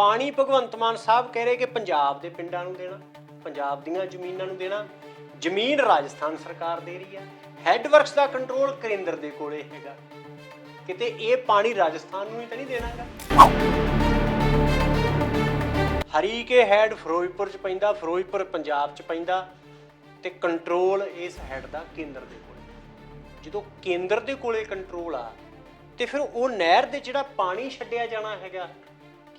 ਪਾਣੀ ਭਗਵੰਤ ਮਾਨ ਸਾਹਿਬ ਕਹਿ ਰਹੇ ਕਿ ਪੰਜਾਬ ਦੇ ਪਿੰਡਾਂ ਨੂੰ ਦੇਣਾ, ਪੰਜਾਬ ਦੀਆਂ ਜ਼ਮੀਨਾਂ ਨੂੰ ਦੇਣਾ, ਜ਼ਮੀਨ ਰਾਜਸਥਾਨ ਸਰਕਾਰ ਦੇ ਰਹੀ ਹੈ, ਹੈੱਡਵਰਕਸ ਦਾ ਕੰਟਰੋਲ ਕੇਂਦਰ ਦੇ ਕੋਲੇ ਹੈਗਾ। ਕਿਤੇ ਇਹ ਪਾਣੀ ਰਾਜਸਥਾਨ ਨੂੰ ਹੀ ਤਾਂ ਨਹੀਂ ਦੇਣਾਗਾ? ਹਰੀਕੇ ਹੈਡ ਫਿਰੋਜ਼ਪੁਰ ਚ ਪੈਂਦਾ, ਫਿਰੋਜ਼ਪੁਰ ਪੰਜਾਬ ਚ ਪੈਂਦਾ ਤੇ ਕੰਟਰੋਲ ਇਸ ਹੈਡ ਦਾ ਕੇਂਦਰ ਦੇ ਕੋਲੇ। ਜਦੋਂ ਕੇਂਦਰ ਦੇ ਕੋਲੇ ਕੰਟਰੋਲ ਆ, ਤੇ ਫਿਰ ਉਹ ਨਹਿਰ ਦੇ ਜਿਹੜਾ ਪਾਣੀ ਛੱਡਿਆ ਜਾਣਾ ਹੈਗਾ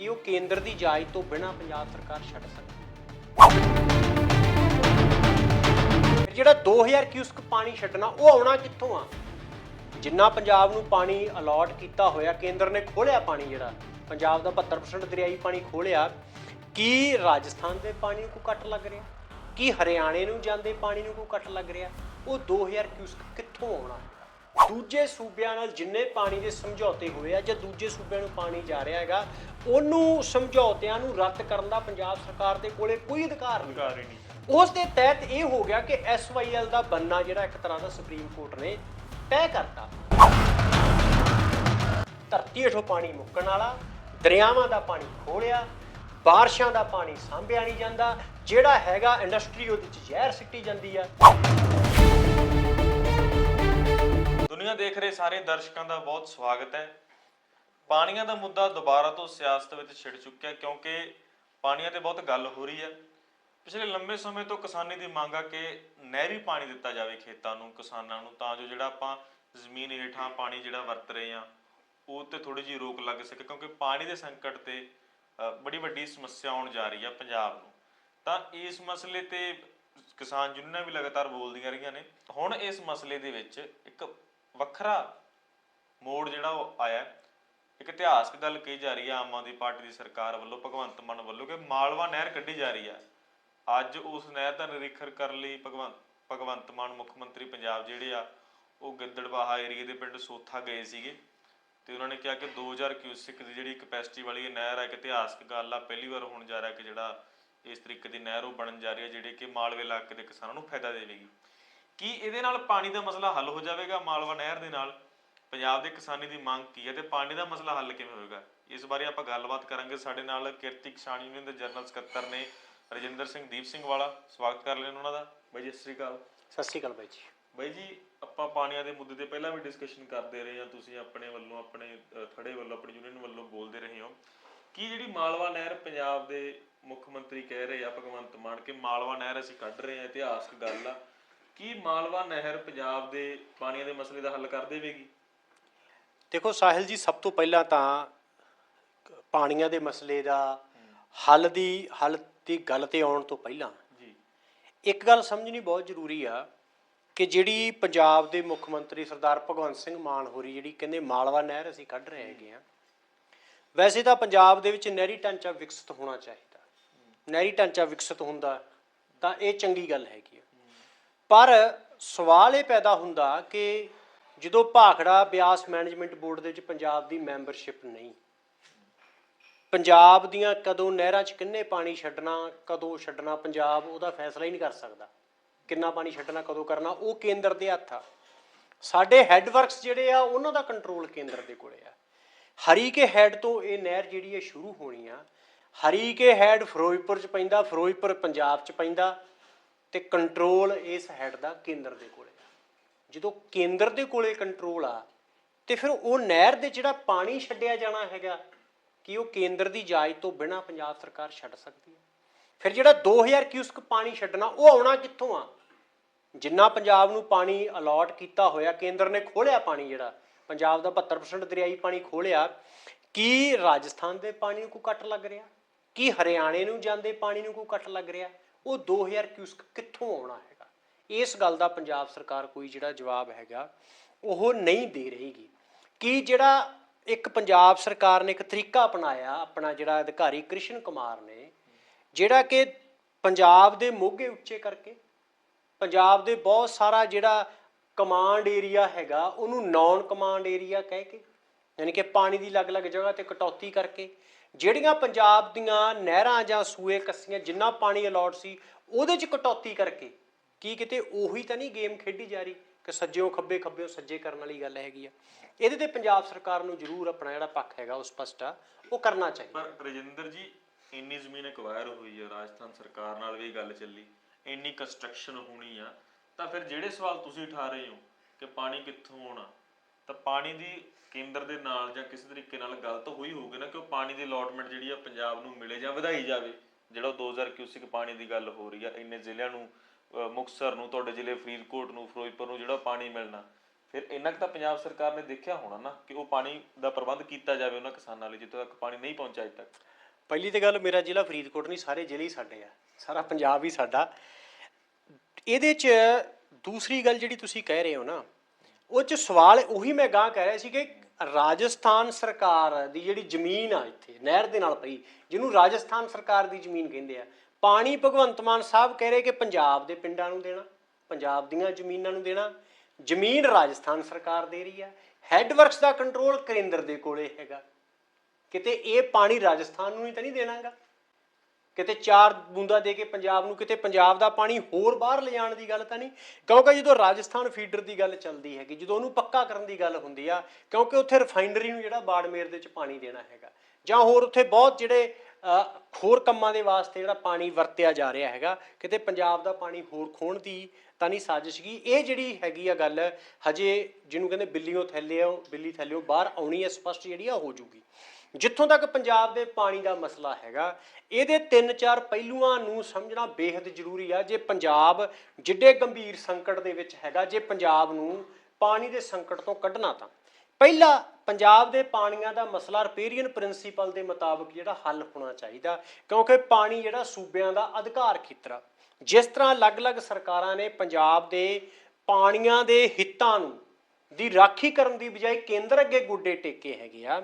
ਕਿ ਉਹ ਕੇਂਦਰ ਦੀ ਇਜਾਜ਼ਤ ਤੋਂ ਬਿਨਾਂ ਪੰਜਾਬ ਸਰਕਾਰ ਛੱਡ ਸਕਦੀ। ਫਿਰ ਜਿਹੜਾ 2000 ਕਿਊਸਕ ਪਾਣੀ ਛੱਡਣਾ, ਉਹ ਆਉਣਾ ਕਿੱਥੋਂ ਆ? ਜਿੰਨਾ ਪੰਜਾਬ ਨੂੰ ਪਾਣੀ ਅਲਾਟ ਕੀਤਾ ਹੋਇਆ, ਕੇਂਦਰ ਨੇ ਖੋਲਿਆ ਪਾਣੀ ਜਿਹੜਾ, ਪੰਜਾਬ ਦਾ 72% ਦਰਿਆਈ ਪਾਣੀ ਖੋਲਿਆ, ਕੀ ਰਾਜਸਥਾਨ ਦੇ ਪਾਣੀ ਨੂੰ ਕੋਈ ਘੱਟ ਲੱਗ ਰਿਹਾ? ਕੀ ਹਰਿਆਣੇ ਨੂੰ ਜਾਂਦੇ ਪਾਣੀ ਨੂੰ ਕੋਈ ਘੱਟ ਲੱਗ ਰਿਹਾ? ਉਹ 2000 ਕਿਊਸਕ ਕਿੱਥੋਂ ਆਉਣਾ? ਦੂਜੇ ਸੂਬਿਆਂ ਨਾਲ ਜਿੰਨੇ ਪਾਣੀ ਦੇ ਸਮਝੌਤੇ ਹੋਏ ਆ ਜਾਂ ਦੂਜੇ ਸੂਬਿਆਂ ਨੂੰ ਪਾਣੀ ਜਾ ਰਿਹਾ ਹੈਗਾ ਉਹਨੂੰ ਸਮਝੌਤਿਆਂ ਨੂੰ ਰੱਦ ਕਰਨ ਦਾ ਪੰਜਾਬ ਸਰਕਾਰ ਦੇ ਕੋਲੇ ਕੋਈ ਅਧਿਕਾਰ ਨਹੀਂ। ਅਧਿਕਾਰ ਹੀ ਨਹੀਂ। ਉਸ ਦੇ ਤਹਿਤ ਇਹ ਹੋ ਗਿਆ ਕਿ ਐਸਵਾਈਐਲ ਦਾ ਬੰਨਾ ਜਿਹੜਾ ਇੱਕ ਤਰ੍ਹਾਂ ਦਾ ਸੁਪਰੀਮ ਕੋਰਟ ਨੇ ਤੈਅ ਕਰਤਾ। ਧਰਤੀ ਹੇਠੋਂ ਪਾਣੀ ਮੁੱਕਣ ਵਾਲਾ ਦਰਿਆਵਾਂ ਦਾ ਪਾਣੀ ਖੋਲਿਆ ਬਾਰਿਸ਼ਾਂ ਦਾ ਪਾਣੀ ਸਾਂਭਿਆ ਨਹੀਂ ਜਾਂਦਾ ਜਿਹੜਾ ਹੈਗਾ ਇੰਡਸਟਰੀ ਉਹਦੇ ਚ ਜ਼ਹਿਰ ਸਿੱਟੀ ਜਾਂਦੀ ਆ। ਦੁਨੀਆ ਦੇਖ ਰਹੇ ਸਾਰੇ ਦਰਸ਼ਕਾਂ ਦਾ ਬਹੁਤ ਸਵਾਗਤ ਹੈ। ਪਾਣੀਆਂ ਦਾ ਮੁੱਦਾ ਦੁਬਾਰਾ ਤੋਂ ਸਿਆਸਤ ਵਿੱਚ ਛਿੜ ਚੁੱਕਿਆ ਕਿਉਂਕਿ ਪਾਣੀਆਂ ਤੇ ਬਹੁਤ ਗੱਲ ਹੋ ਰਹੀ ਹੈ। ਪਿਛਲੇ ਲੰਬੇ ਸਮੇਂ ਤੋਂ ਕਿਸਾਨੀ ਦੀ ਮੰਗ ਆ ਕਿ ਨਹਿਰੀ ਪਾਣੀ ਦਿੱਤਾ ਜਾਵੇ ਖੇਤਾਂ ਨੂੰ ਕਿਸਾਨਾਂ ਨੂੰ ਤਾਂ ਜੋ ਜਿਹੜਾ ਆਪਾਂ ਜ਼ਮੀਨ ਹੇਠਾਂ ਪਾਣੀ ਜਿਹੜਾ ਵਰਤ ਰਹੇ ਆ ਉਹ ਤੇ ਥੋੜੀ ਜਿਹੀ ਰੋਕ ਲੱਗ ਸਕੇ ਕਿਉਂਕਿ ਪਾਣੀ ਦੇ ਸੰਕਟ ਤੇ ਅ, ਬੜੀ ਵੱਡੀ ਸਮੱਸਿਆ ਆਉਣ ਜਾ ਰਹੀ ਹੈ ਪੰਜਾਬ ਨੂੰ। ਤਾਂ ਇਸ ਮਸਲੇ ਤੇ ਕਿਸਾਨ ਯੂਨੀਅਨਾਂ ਵੀ ਲਗਾਤਾਰ ਬੋਲਦੀਆਂ ਰਹੀਆਂ ਨੇ। ਹੁਣ ਇਸ ਮਸਲੇ ਦੇ ਵਿੱਚ ਇੱਕ ਵੱਖਰਾ ਮੋੜ ਜਿਹੜਾ ਉਹ ਆਇਆ ਇੱਕ ਇਤਿਹਾਸਕ ਗੱਲ ਕਹੀ ਜਾ ਰਹੀ ਹੈ, ਆਮ ਆਦਮੀ ਪਾਰਟੀ ਦੀ ਸਰਕਾਰ ਵੱਲੋਂ, ਭਗਵੰਤ ਮਾਨ ਵੱਲੋਂ ਕਿ ਮਾਲਵਾ ਨਹਿਰ ਕੱਢੀ ਜਾ ਰਹੀ ਹੈ। ਅੱਜ ਉਸ ਨਹਿਰ ਦਾ ਨਿਰੀਖਣ ਕਰਨ ਲਈ ਭਗਵੰਤ ਭਗਵੰਤ ਮਾਨ ਮੁੱਖ ਮੰਤਰੀ ਪੰਜਾਬ ਜਿਹੜੇ ਆ, ਉਹ ਗਿੱਦੜਬਾਹਾ ਏਰੀਏ ਦੇ ਪਿੰਡ ਸੋਥਾ ਗਏ ਸੀਗੇ ਤੇ ਉਹਨਾਂ ਨੇ ਕਿਹਾ ਕਿ 2000 ਕਿਊਸਿਕ ਦੀ ਜਿਹੜੀ ਕਪੈਸਿਟੀ ਵਾਲੀ ਇਹ ਨਹਿਰ ਹੈ ਇੱਕ ਇਤਿਹਾਸਕ ਗੱਲ ਆ, ਪਹਿਲੀ ਵਾਰ ਹੋਣ ਜਾ ਰਿਹਾ ਕਿ ਜਿਹੜਾ ਇਸ ਤਰੀਕੇ ਦੀ ਨਹਿਰ ਉਹ ਬਣਨ ਜਾ ਰਹੀ ਹੈ, ਜਿਹੜੀ ਕਿ ਮਾਲਵੇ ਇਲਾਕੇ ਦੇ ਕਿਸਾਨਾਂ ਨੂੰ ਫਾਇਦਾ ਦੇਵੇਗੀ। ਕੀ ਇਹਦੇ ਨਾਲ ਪਾਣੀ ਦਾ ਮਸਲਾ ਹੱਲ ਹੋ ਜਾਵੇਗਾ ਮਾਲਵਾ ਨਹਿਰ ਦੇ ਨਾਲ? ਪੰਜਾਬ ਦੇ ਕਿਸਾਨੀ ਦੀ ਮੰਗ ਕੀ ਹੈ ਤੇ ਪਾਣੀ ਦਾ ਮਸਲਾ ਹੱਲ ਕਿਵੇਂ ਹੋਵੇਗਾ? ਇਸ ਬਾਰੇ ਆਪਾਂ ਗੱਲਬਾਤ ਕਰਾਂਗੇ। ਸਾਡੇ ਨਾਲ ਕਿਰਤੀ ਕਿਸਾਨ ਯੂਨੀਅਨ ਦੇ ਜਨਰਲ ਸਕੱਤਰ ਨੇ ਰਜਿੰਦਰ ਸਿੰਘ ਦੀਪ ਸਿੰਘ ਵਾਲਾ। ਸਵਾਗਤ ਕਰ ਲੈਣ ਉਹਨਾਂ ਦਾ। ਬਾਈ ਜੀ ਸਤਿ ਸ਼੍ਰੀ ਅਕਾਲ। ਸਤਿ ਸ਼੍ਰੀ ਅਕਾਲ ਬਾਈ ਜੀ। ਬਾਈ ਜੀ ਆਪਾਂ ਪਾਣੀਆਂ ਦੇ ਮੁੱਦੇ ਤੇ ਪਹਿਲਾਂ ਵੀ ਡਿਸਕਸ਼ਨ ਕਰਦੇ ਰਹੇ ਹਾਂ। ਤੁਸੀਂ ਆਪਣੇ ਵੱਲੋਂ ਆਪਣੇ ਥੜੇ ਵੱਲੋਂ ਆਪਣੀ ਯੂਨੀਅਨ ਵੱਲੋਂ ਬੋਲਦੇ ਰਹੇ ਹੋ। ਕੀ ਜਿਹੜੀ ਮਾਲਵਾ ਨਹਿਰ ਪੰਜਾਬ ਦੇ ਮੁੱਖ ਮੰਤਰੀ ਕਹਿ ਰਹੇ ਆ ਭਗਵੰਤ ਮਾਨ ਕਿ ਮਾਲਵਾ ਨਹਿਰ ਅਸੀਂ ਕੱਢ ਰਹੇ ਹਾਂ ਇਤਿਹਾਸਕ ਗੱਲ ਆ। ਕੀ ਮਾਲਵਾ ਨਹਿਰ ਪੰਜਾਬ ਦੇ ਪਾਣੀਆਂ ਦੇ ਮਸਲੇ ਦਾ ਹੱਲ ਕਰ ਦੇਵੇਗੀ? ਦੇਖੋ ਸਾਹਿਲ ਜੀ ਸਭ ਤੋਂ ਪਹਿਲਾਂ ਤਾਂ ਪਾਣੀਆਂ ਦੇ ਮਸਲੇ ਦਾ ਹੱਲ ਦੀ ਹੱਲ ਦੀ ਗੱਲ ਤੇ ਆਉਣ ਤੋਂ ਪਹਿਲਾਂ ਜੀ। ਇੱਕ ਗੱਲ ਸਮਝਣੀ ਬਹੁਤ ਜ਼ਰੂਰੀ ਆ ਕਿ ਜਿਹੜੀ ਪੰਜਾਬ ਦੇ ਮੁੱਖ ਮੰਤਰੀ ਸਰਦਾਰ ਭਗਵੰਤ ਸਿੰਘ ਮਾਨ ਹੋਰੀ ਜਿਹੜੀ ਕਹਿੰਦੇ ਮਾਲਵਾ ਨਹਿਰ ਅਸੀਂ ਕੱਢ ਰਹੇ ਹੈਗੇ ਆ ਵੈਸੇ ਤਾਂ ਪੰਜਾਬ ਦੇ ਵਿੱਚ ਨਹਿਰੀ ਢਾਂਚਾ ਵਿਕਸਿਤ ਹੋਣਾ ਚਾਹੀਦਾ। ਨਹਿਰੀ ਢਾਂਚਾ ਵਿਕਸਿਤ ਹੁੰਦਾ ਤਾਂ ਇਹ ਚੰਗੀ ਗੱਲ ਹੈਗੀ ਪਰ ਸਵਾਲ ਇਹ ਪੈਦਾ ਹੁੰਦਾ ਕਿ ਜਦੋਂ ਭਾਖੜਾ ਬਿਆਸ ਮੈਨੇਜਮੈਂਟ ਬੋਰਡ ਦੇ ਵਿੱਚ ਪੰਜਾਬ ਦੀ ਮੈਂਬਰਸ਼ਿਪ ਨਹੀਂ, ਪੰਜਾਬ ਦੀਆਂ ਕਦੋਂ ਨਹਿਰਾਂ 'ਚ ਕਿੰਨੇ ਪਾਣੀ ਛੱਡਣਾ, ਕਦੋਂ ਛੱਡਣਾ ਪੰਜਾਬ, ਉਹਦਾ ਫੈਸਲਾ ਹੀ ਨਹੀਂ ਕਰ ਸਕਦਾ। ਕਿੰਨਾ ਪਾਣੀ ਛੱਡਣਾ, ਕਦੋਂ ਕਰਨਾ, ਉਹ ਕੇਂਦਰ ਦੇ ਹੱਥ ਆ। ਸਾਡੇ ਹੈੱਡ ਵਰਕਸ ਜਿਹੜੇ ਆ, ਉਹਨਾਂ ਦਾ ਕੰਟਰੋਲ ਕੇਂਦਰ ਦੇ ਕੋਲੇ ਆ। ਹਰੀਕੇ ਹੈਡ ਤੋਂ ਇਹ ਨਹਿਰ ਜਿਹੜੀ ਹੈ ਸ਼ੁਰੂ ਹੋਣੀ ਆ। ਹਰੀਕੇ ਹੈਡ ਫਿਰੋਜ਼ਪੁਰ 'ਚ ਪੈਂਦਾ, ਫਿਰੋਜ਼ਪੁਰ ਪੰਜਾਬ 'ਚ ਪੈਂਦਾ। ਤੇ ਕੰਟਰੋਲ ਇਸ ਹੈਡ ਦਾ ਕੇਂਦਰ ਦੇ ਕੋਲੇ ਜਦੋਂ ਕੇਂਦਰ ਦੇ ਕੋਲੇ ਕੰਟਰੋਲ ਆ, ਤੇ ਫਿਰ ਉਹ ਨਹਿਰ ਦੇ ਜਿਹੜਾ ਪਾਣੀ ਛੱਡਿਆ ਜਾਣਾ ਹੈਗਾ, ਕਿ ਉਹ ਕੇਂਦਰ ਦੀ ਇਜਾਜ਼ਤ ਤੋਂ ਬਿਨਾਂ ਪੰਜਾਬ ਸਰਕਾਰ ਛੱਡ ਸਕਦੀ ਹੈ? ਫਿਰ ਜਿਹੜਾ 2000 ਕਿਊਸਕ ਪਾਣੀ ਛੱਡਣਾ, ਉਹ ਆਉਣਾ ਕਿੱਥੋਂ ਆ? ਜਿੰਨਾ ਪੰਜਾਬ ਨੂੰ ਪਾਣੀ ਅਲਾਟ ਕੀਤਾ ਹੋਇਆ, ਕੇਂਦਰ ਨੇ ਖੋਲਿਆ ਪਾਣੀ ਜਿਹੜਾ, ਪੰਜਾਬ ਦਾ 72% ਦਰਿਆਈ ਪਾਣੀ ਖੋਲਿਆ, ਕੀ ਰਾਜਸਥਾਨ ਦੇ ਪਾਣੀ ਨੂੰ ਕੋਈ ਕੱਟ ਲੱਗ ਰਿਹਾ? ਕੀ ਹਰਿਆਣੇ ਨੂੰ ਜਾਂਦੇ ਪਾਣੀ ਨੂੰ ਕੋਈ ਕੱਟ ਲੱਗ ਰਿਹਾ? ਉਹ 2000 ਕਿਊਸਕ ਕਿੱਥੋਂ ਆਉਣਾ ਹੈਗਾ? ਇਸ ਗੱਲ ਦਾ ਪੰਜਾਬ ਸਰਕਾਰ ਕੋਈ ਜਿਹੜਾ ਜਵਾਬ ਹੈਗਾ, ਉਹ ਨਹੀਂ ਦੇ ਰਹੀਗੀ। ਕੀ ਜਿਹੜਾ ਇੱਕ ਪੰਜਾਬ ਸਰਕਾਰ ਨੇ ਇੱਕ ਤਰੀਕਾ ਅਪਣਾਇਆ, ਆਪਣਾ ਜਿਹੜਾ ਅਧਿਕਾਰੀ ਕ੍ਰਿਸ਼ਨ ਕੁਮਾਰ ਨੇ, ਜਿਹੜਾ ਕਿ ਪੰਜਾਬ ਦੇ ਮੋਗੇ ਉੱਚੇ ਕਰਕੇ, ਪੰਜਾਬ ਦੇ ਬਹੁਤ ਸਾਰਾ ਜਿਹੜਾ ਕਮਾਂਡ ਏਰੀਆ ਹੈਗਾ, ਉਹਨੂੰ ਨਾਨ ਕਮਾਂਡ ਏਰੀਆ ਕਹਿ ਕੇ ਯਾਨੀ ਕਿ ਪਾਣੀ ਦੀ ਅਲੱਗ-ਅਲੱਗ ਜਗ੍ਹਾ ਤੇ ਕਟੌਤੀ ਕਰਕੇ, ਜਿਹੜੀਆਂ ਪੰਜਾਬ ਦੀਆਂ ਨਹਿਰਾਂ ਜਾਂ ਸੂਏ ਕੱਸੀਆਂ ਜਿੰਨਾ ਪਾਣੀ ਅਲਾਟ ਸੀ, ਉਹਦੇ 'ਚ ਕਟੌਤੀ ਕਰਕੇ, ਕੀ ਕਿਤੇ ਉਹੀ ਤਾਂ ਨਹੀਂ ਗੇਮ ਖੇਡੀ ਜਾ ਰਹੀ ਕਿ ਸੱਜਿਓਂ ਖੱਬੇ ਖੱਬਿਓਂ ਸੱਜੇ ਕਰਨ ਵਾਲੀ ਗੱਲ ਹੈਗੀ ਆ। ਇਹਦੇ ਤੇ ਪੰਜਾਬ ਸਰਕਾਰ ਨੂੰ ਜ਼ਰੂਰ ਆਪਣਾ ਜਿਹੜਾ ਪੱਖ ਹੈਗਾ, ਉਹ ਸਪਸ਼ਟ ਆ, ਉਹ ਕਰਨਾ ਚਾਹੀਦਾ। ਪਰ ਰਜਿੰਦਰ ਜੀ, ਇੰਨੀ ਜ਼ਮੀਨ ਐਕਵਾਇਰ ਹੋਈ ਆ, ਰਾਜਸਥਾਨ ਸਰਕਾਰ ਨਾਲ ਵੀ ਗੱਲ ਚੱਲੀ, ਇੰਨੀ ਕੰਸਟਰਕਸ਼ਨ ਹੋਣੀ ਆ, ਤਾਂ ਫਿਰ ਜਿਹੜੇ ਸਵਾਲ ਤੁਸੀਂ ਉਠਾ ਰਹੇ ਹੋ ਕਿ ਪਾਣੀ ਕਿੱਥੋਂ ਆਉਣਾ, ਤਾਂ ਪਾਣੀ ਦੀ ਕੇਂਦਰ ਦੇ ਨਾਲ ਜਾਂ ਕਿਸੇ ਤਰੀਕੇ ਨਾਲ ਗਲਤ ਹੋਈ ਹੋਊਗੀ ਨਾ ਕਿ ਉਹ ਪਾਣੀ ਦੀ ਅਲਾਟਮੈਂਟ ਜਿਹੜੀ ਆ ਪੰਜਾਬ ਨੂੰ ਮਿਲੇ ਜਾਂ ਵਧਾਈ ਜਾਵੇ। ਜਿਹੜਾ 2000 ਕਿਊਸਿਕ ਪਾਣੀ ਦੀ ਗੱਲ ਹੋ ਰਹੀ ਆ, ਇੰਨੇ ਜ਼ਿਲ੍ਹਿਆਂ ਨੂੰ, ਅਹ ਨੂੰ, ਤੁਹਾਡੇ ਜ਼ਿਲ੍ਹੇ ਫਰੀਦਕੋਟ ਨੂੰ, ਫਿਰੋਜ਼ਪੁਰ ਨੂੰ ਜਿਹੜਾ ਪਾਣੀ ਮਿਲਣਾ। ਫਿਰ ਇੰਨਾ ਕੁ ਤਾਂ ਪੰਜਾਬ ਸਰਕਾਰ ਨੇ ਦੇਖਿਆ ਹੋਣਾ ਨਾ ਕਿ ਉਹ ਪਾਣੀ ਦਾ ਪ੍ਰਬੰਧ ਕੀਤਾ ਜਾਵੇ ਉਹਨਾਂ ਕਿਸਾਨਾਂ ਲਈ, ਜਿੱਥੋਂ ਤੱਕ ਪਾਣੀ ਨਹੀਂ ਪਹੁੰਚਿਆ ਅਜੇ ਤੱਕ। ਪਹਿਲੀ ਤੇ ਗੱਲ ਮੇਰਾ ਜ਼ਿਲ੍ਹਾ ਫਰੀਦਕੋਟ ਨਹੀਂ, ਸਾਰੇ ਜ਼ਿਲ੍ਹੇ ਹੀ ਸਾਡੇ ਆ। ਸਾਰਾ ਪੰਜਾਬ ਹੀ ਸਾਡਾ। ਇਹਦੇ 'ਚ ਦੂਸਰੀ ਗੱਲ ਜਿਹੜੀ ਤੁਸੀਂ ਕਹਿ ਰਹੇ ਹੋ ਨਾ, ਉਹ 'ਚ ਸਵਾਲ ਉਹੀ ਮੈਂ ਗਾਂ ਕਹਿ ਰਿਹਾ ਸੀ ਕਿ ਰਾਜਸਥਾਨ ਸਰਕਾਰ ਦੀ ਜਿਹੜੀ ਜ਼ਮੀਨ ਆ ਇੱਥੇ, ਨਹਿਰ ਦੇ ਨਾਲ ਪਈ ਜਿਹਨੂੰ ਰਾਜਸਥਾਨ ਸਰਕਾਰ ਦੀ ਜ਼ਮੀਨ ਕਹਿੰਦੇ ਆ, ਪਾਣੀ ਭਗਵੰਤ ਮਾਨ ਸਾਹਿਬ ਕਹਿ ਰਹੇ ਕਿ ਪੰਜਾਬ ਦੇ ਪਿੰਡਾਂ ਨੂੰ ਦੇਣਾ, ਪੰਜਾਬ ਦੀਆਂ ਜ਼ਮੀਨਾਂ ਨੂੰ ਦੇਣਾ, ਜ਼ਮੀਨ ਰਾਜਸਥਾਨ ਸਰਕਾਰ ਦੇ ਰਹੀ ਆ, ਹੈੱਡਵਰਕਸ ਦਾ ਕੰਟਰੋਲ ਕੇਂਦਰ ਦੇ ਕੋਲੇ ਹੈਗਾ, ਕਿਤੇ ਇਹ ਪਾਣੀ ਰਾਜਸਥਾਨ ਨੂੰ ਹੀ ਤਾਂ ਨਹੀਂ ਦੇਣਾਗਾ। ਕਿਤੇ ਚਾਰ ਬੂੰਦਾ ਦੇ ਕੇ ਪੰਜਾਬ ਨੂੰ, ਕਿਤੇ ਪੰਜਾਬ ਦਾ ਪਾਣੀ ਹੋਰ ਬਾਹਰ ਲਿਜਾਣ ਦੀ ਗੱਲ ਤਾਂ ਨਹੀਂ। ਕਿਉਂਕਿ ਜਦੋਂ ਰਾਜਸਥਾਨ ਫੀਡਰ ਦੀ ਗੱਲ ਚੱਲਦੀ ਹੈਗੀ, ਜਦੋਂ ਉਹਨੂੰ ਪੱਕਾ ਕਰਨ ਦੀ ਗੱਲ ਹੁੰਦੀ ਆ, ਕਿਉਂਕਿ ਉੱਥੇ ਰਿਫਾਈਨਰੀ ਨੂੰ ਜਿਹੜਾ ਬਾੜਮੇਰ ਦੇ ਵਿੱਚ ਪਾਣੀ ਦੇਣਾ ਹੈਗਾ। ਜਾਂ ਹੋਰ ਉੱਥੇ ਬਹੁਤ ਜਿਹੜੇ ਹੋਰ ਕੰਮਾਂ ਦੇ ਵਾਸਤੇ ਜਿਹੜਾ ਪਾਣੀ ਵਰਤਿਆ ਜਾ ਰਿਹਾ ਹੈਗਾ, ਕਿਤੇ ਪੰਜਾਬ ਦਾ ਪਾਣੀ ਹੋਰ ਖੋਣ ਦੀ ਤਾਂ ਨਹੀਂ ਸਾਜ਼ਿਸ਼ ਕੀ ਇਹ ਜਿਹੜੀ ਹੈਗੀ ਆ ਗੱਲ, ਹਜੇ ਜਿਹਨੂੰ ਕਹਿੰਦੇ ਬਿੱਲੀਓ ਥੱਲਿਓ ਬਿੱਲੀ ਥੱਲਿਓ ਬਾਹਰ ਆਉਣੀ ਹੈ ਸਪਸ਼ਟ ਜਿਹੜੀ ਆ ਹੋ ਜੂਗੀ। ਜਿੱਥੋਂ ਤੱਕ ਪੰਜਾਬ ਦੇ ਪਾਣੀ ਦਾ ਮਸਲਾ ਹੈਗਾ, ਇਹਦੇ ਤਿੰਨ ਚਾਰ ਪਹਿਲੂਆਂ ਨੂੰ ਸਮਝਣਾ ਬੇहद ਜ਼ਰੂਰੀ ਆ। ਜੇ ਪੰਜਾਬ ਜਿੱਡੇ ਗੰਭੀਰ ਸੰਕਟ ਦੇ ਵਿੱਚ ਹੈਗਾ, ਜੇ ਪੰਜਾਬ ਨੂੰ ਪਾਣੀ ਦੇ ਸੰਕਟ ਤੋਂ ਕੱਢਣਾ ਤਾਂ। ਪਹਿਲਾ, ਪੰਜਾਬ ਦੇ ਪਾਣੀਆਂ ਦਾ ਮਸਲਾ ਰਿਪੇਰੀਅਨ ਪ੍ਰਿੰਸੀਪਲ ਦੇ ਮੁਤਾਬਕ ਜਿਹੜਾ ਹੱਲ ਹੋਣਾ ਚਾਹੀਦਾ, ਕਿਉਂਕਿ ਪਾਣੀ ਜਿਹੜਾ ਸੂਬਿਆਂ ਦਾ ਅਧਿਕਾਰ ਖੇਤਰ ਆ। ਜਿਸ ਤਰ੍ਹਾਂ ਅਲੱਗ-ਅਲੱਗ ਸਰਕਾਰਾਂ ਨੇ ਪੰਜਾਬ ਦੇ ਪਾਣੀਆਂ ਦੇ ਹਿੱਤਾਂ ਨੂੰ ਦੀ ਰਾਖੀ ਕਰਨ ਦੀ ਬਜਾਏ ਕੇਂਦਰ ਅੱਗੇ ਗੁੱਡੇ ਟੇਕੇ ਹੈਗੇ ਆ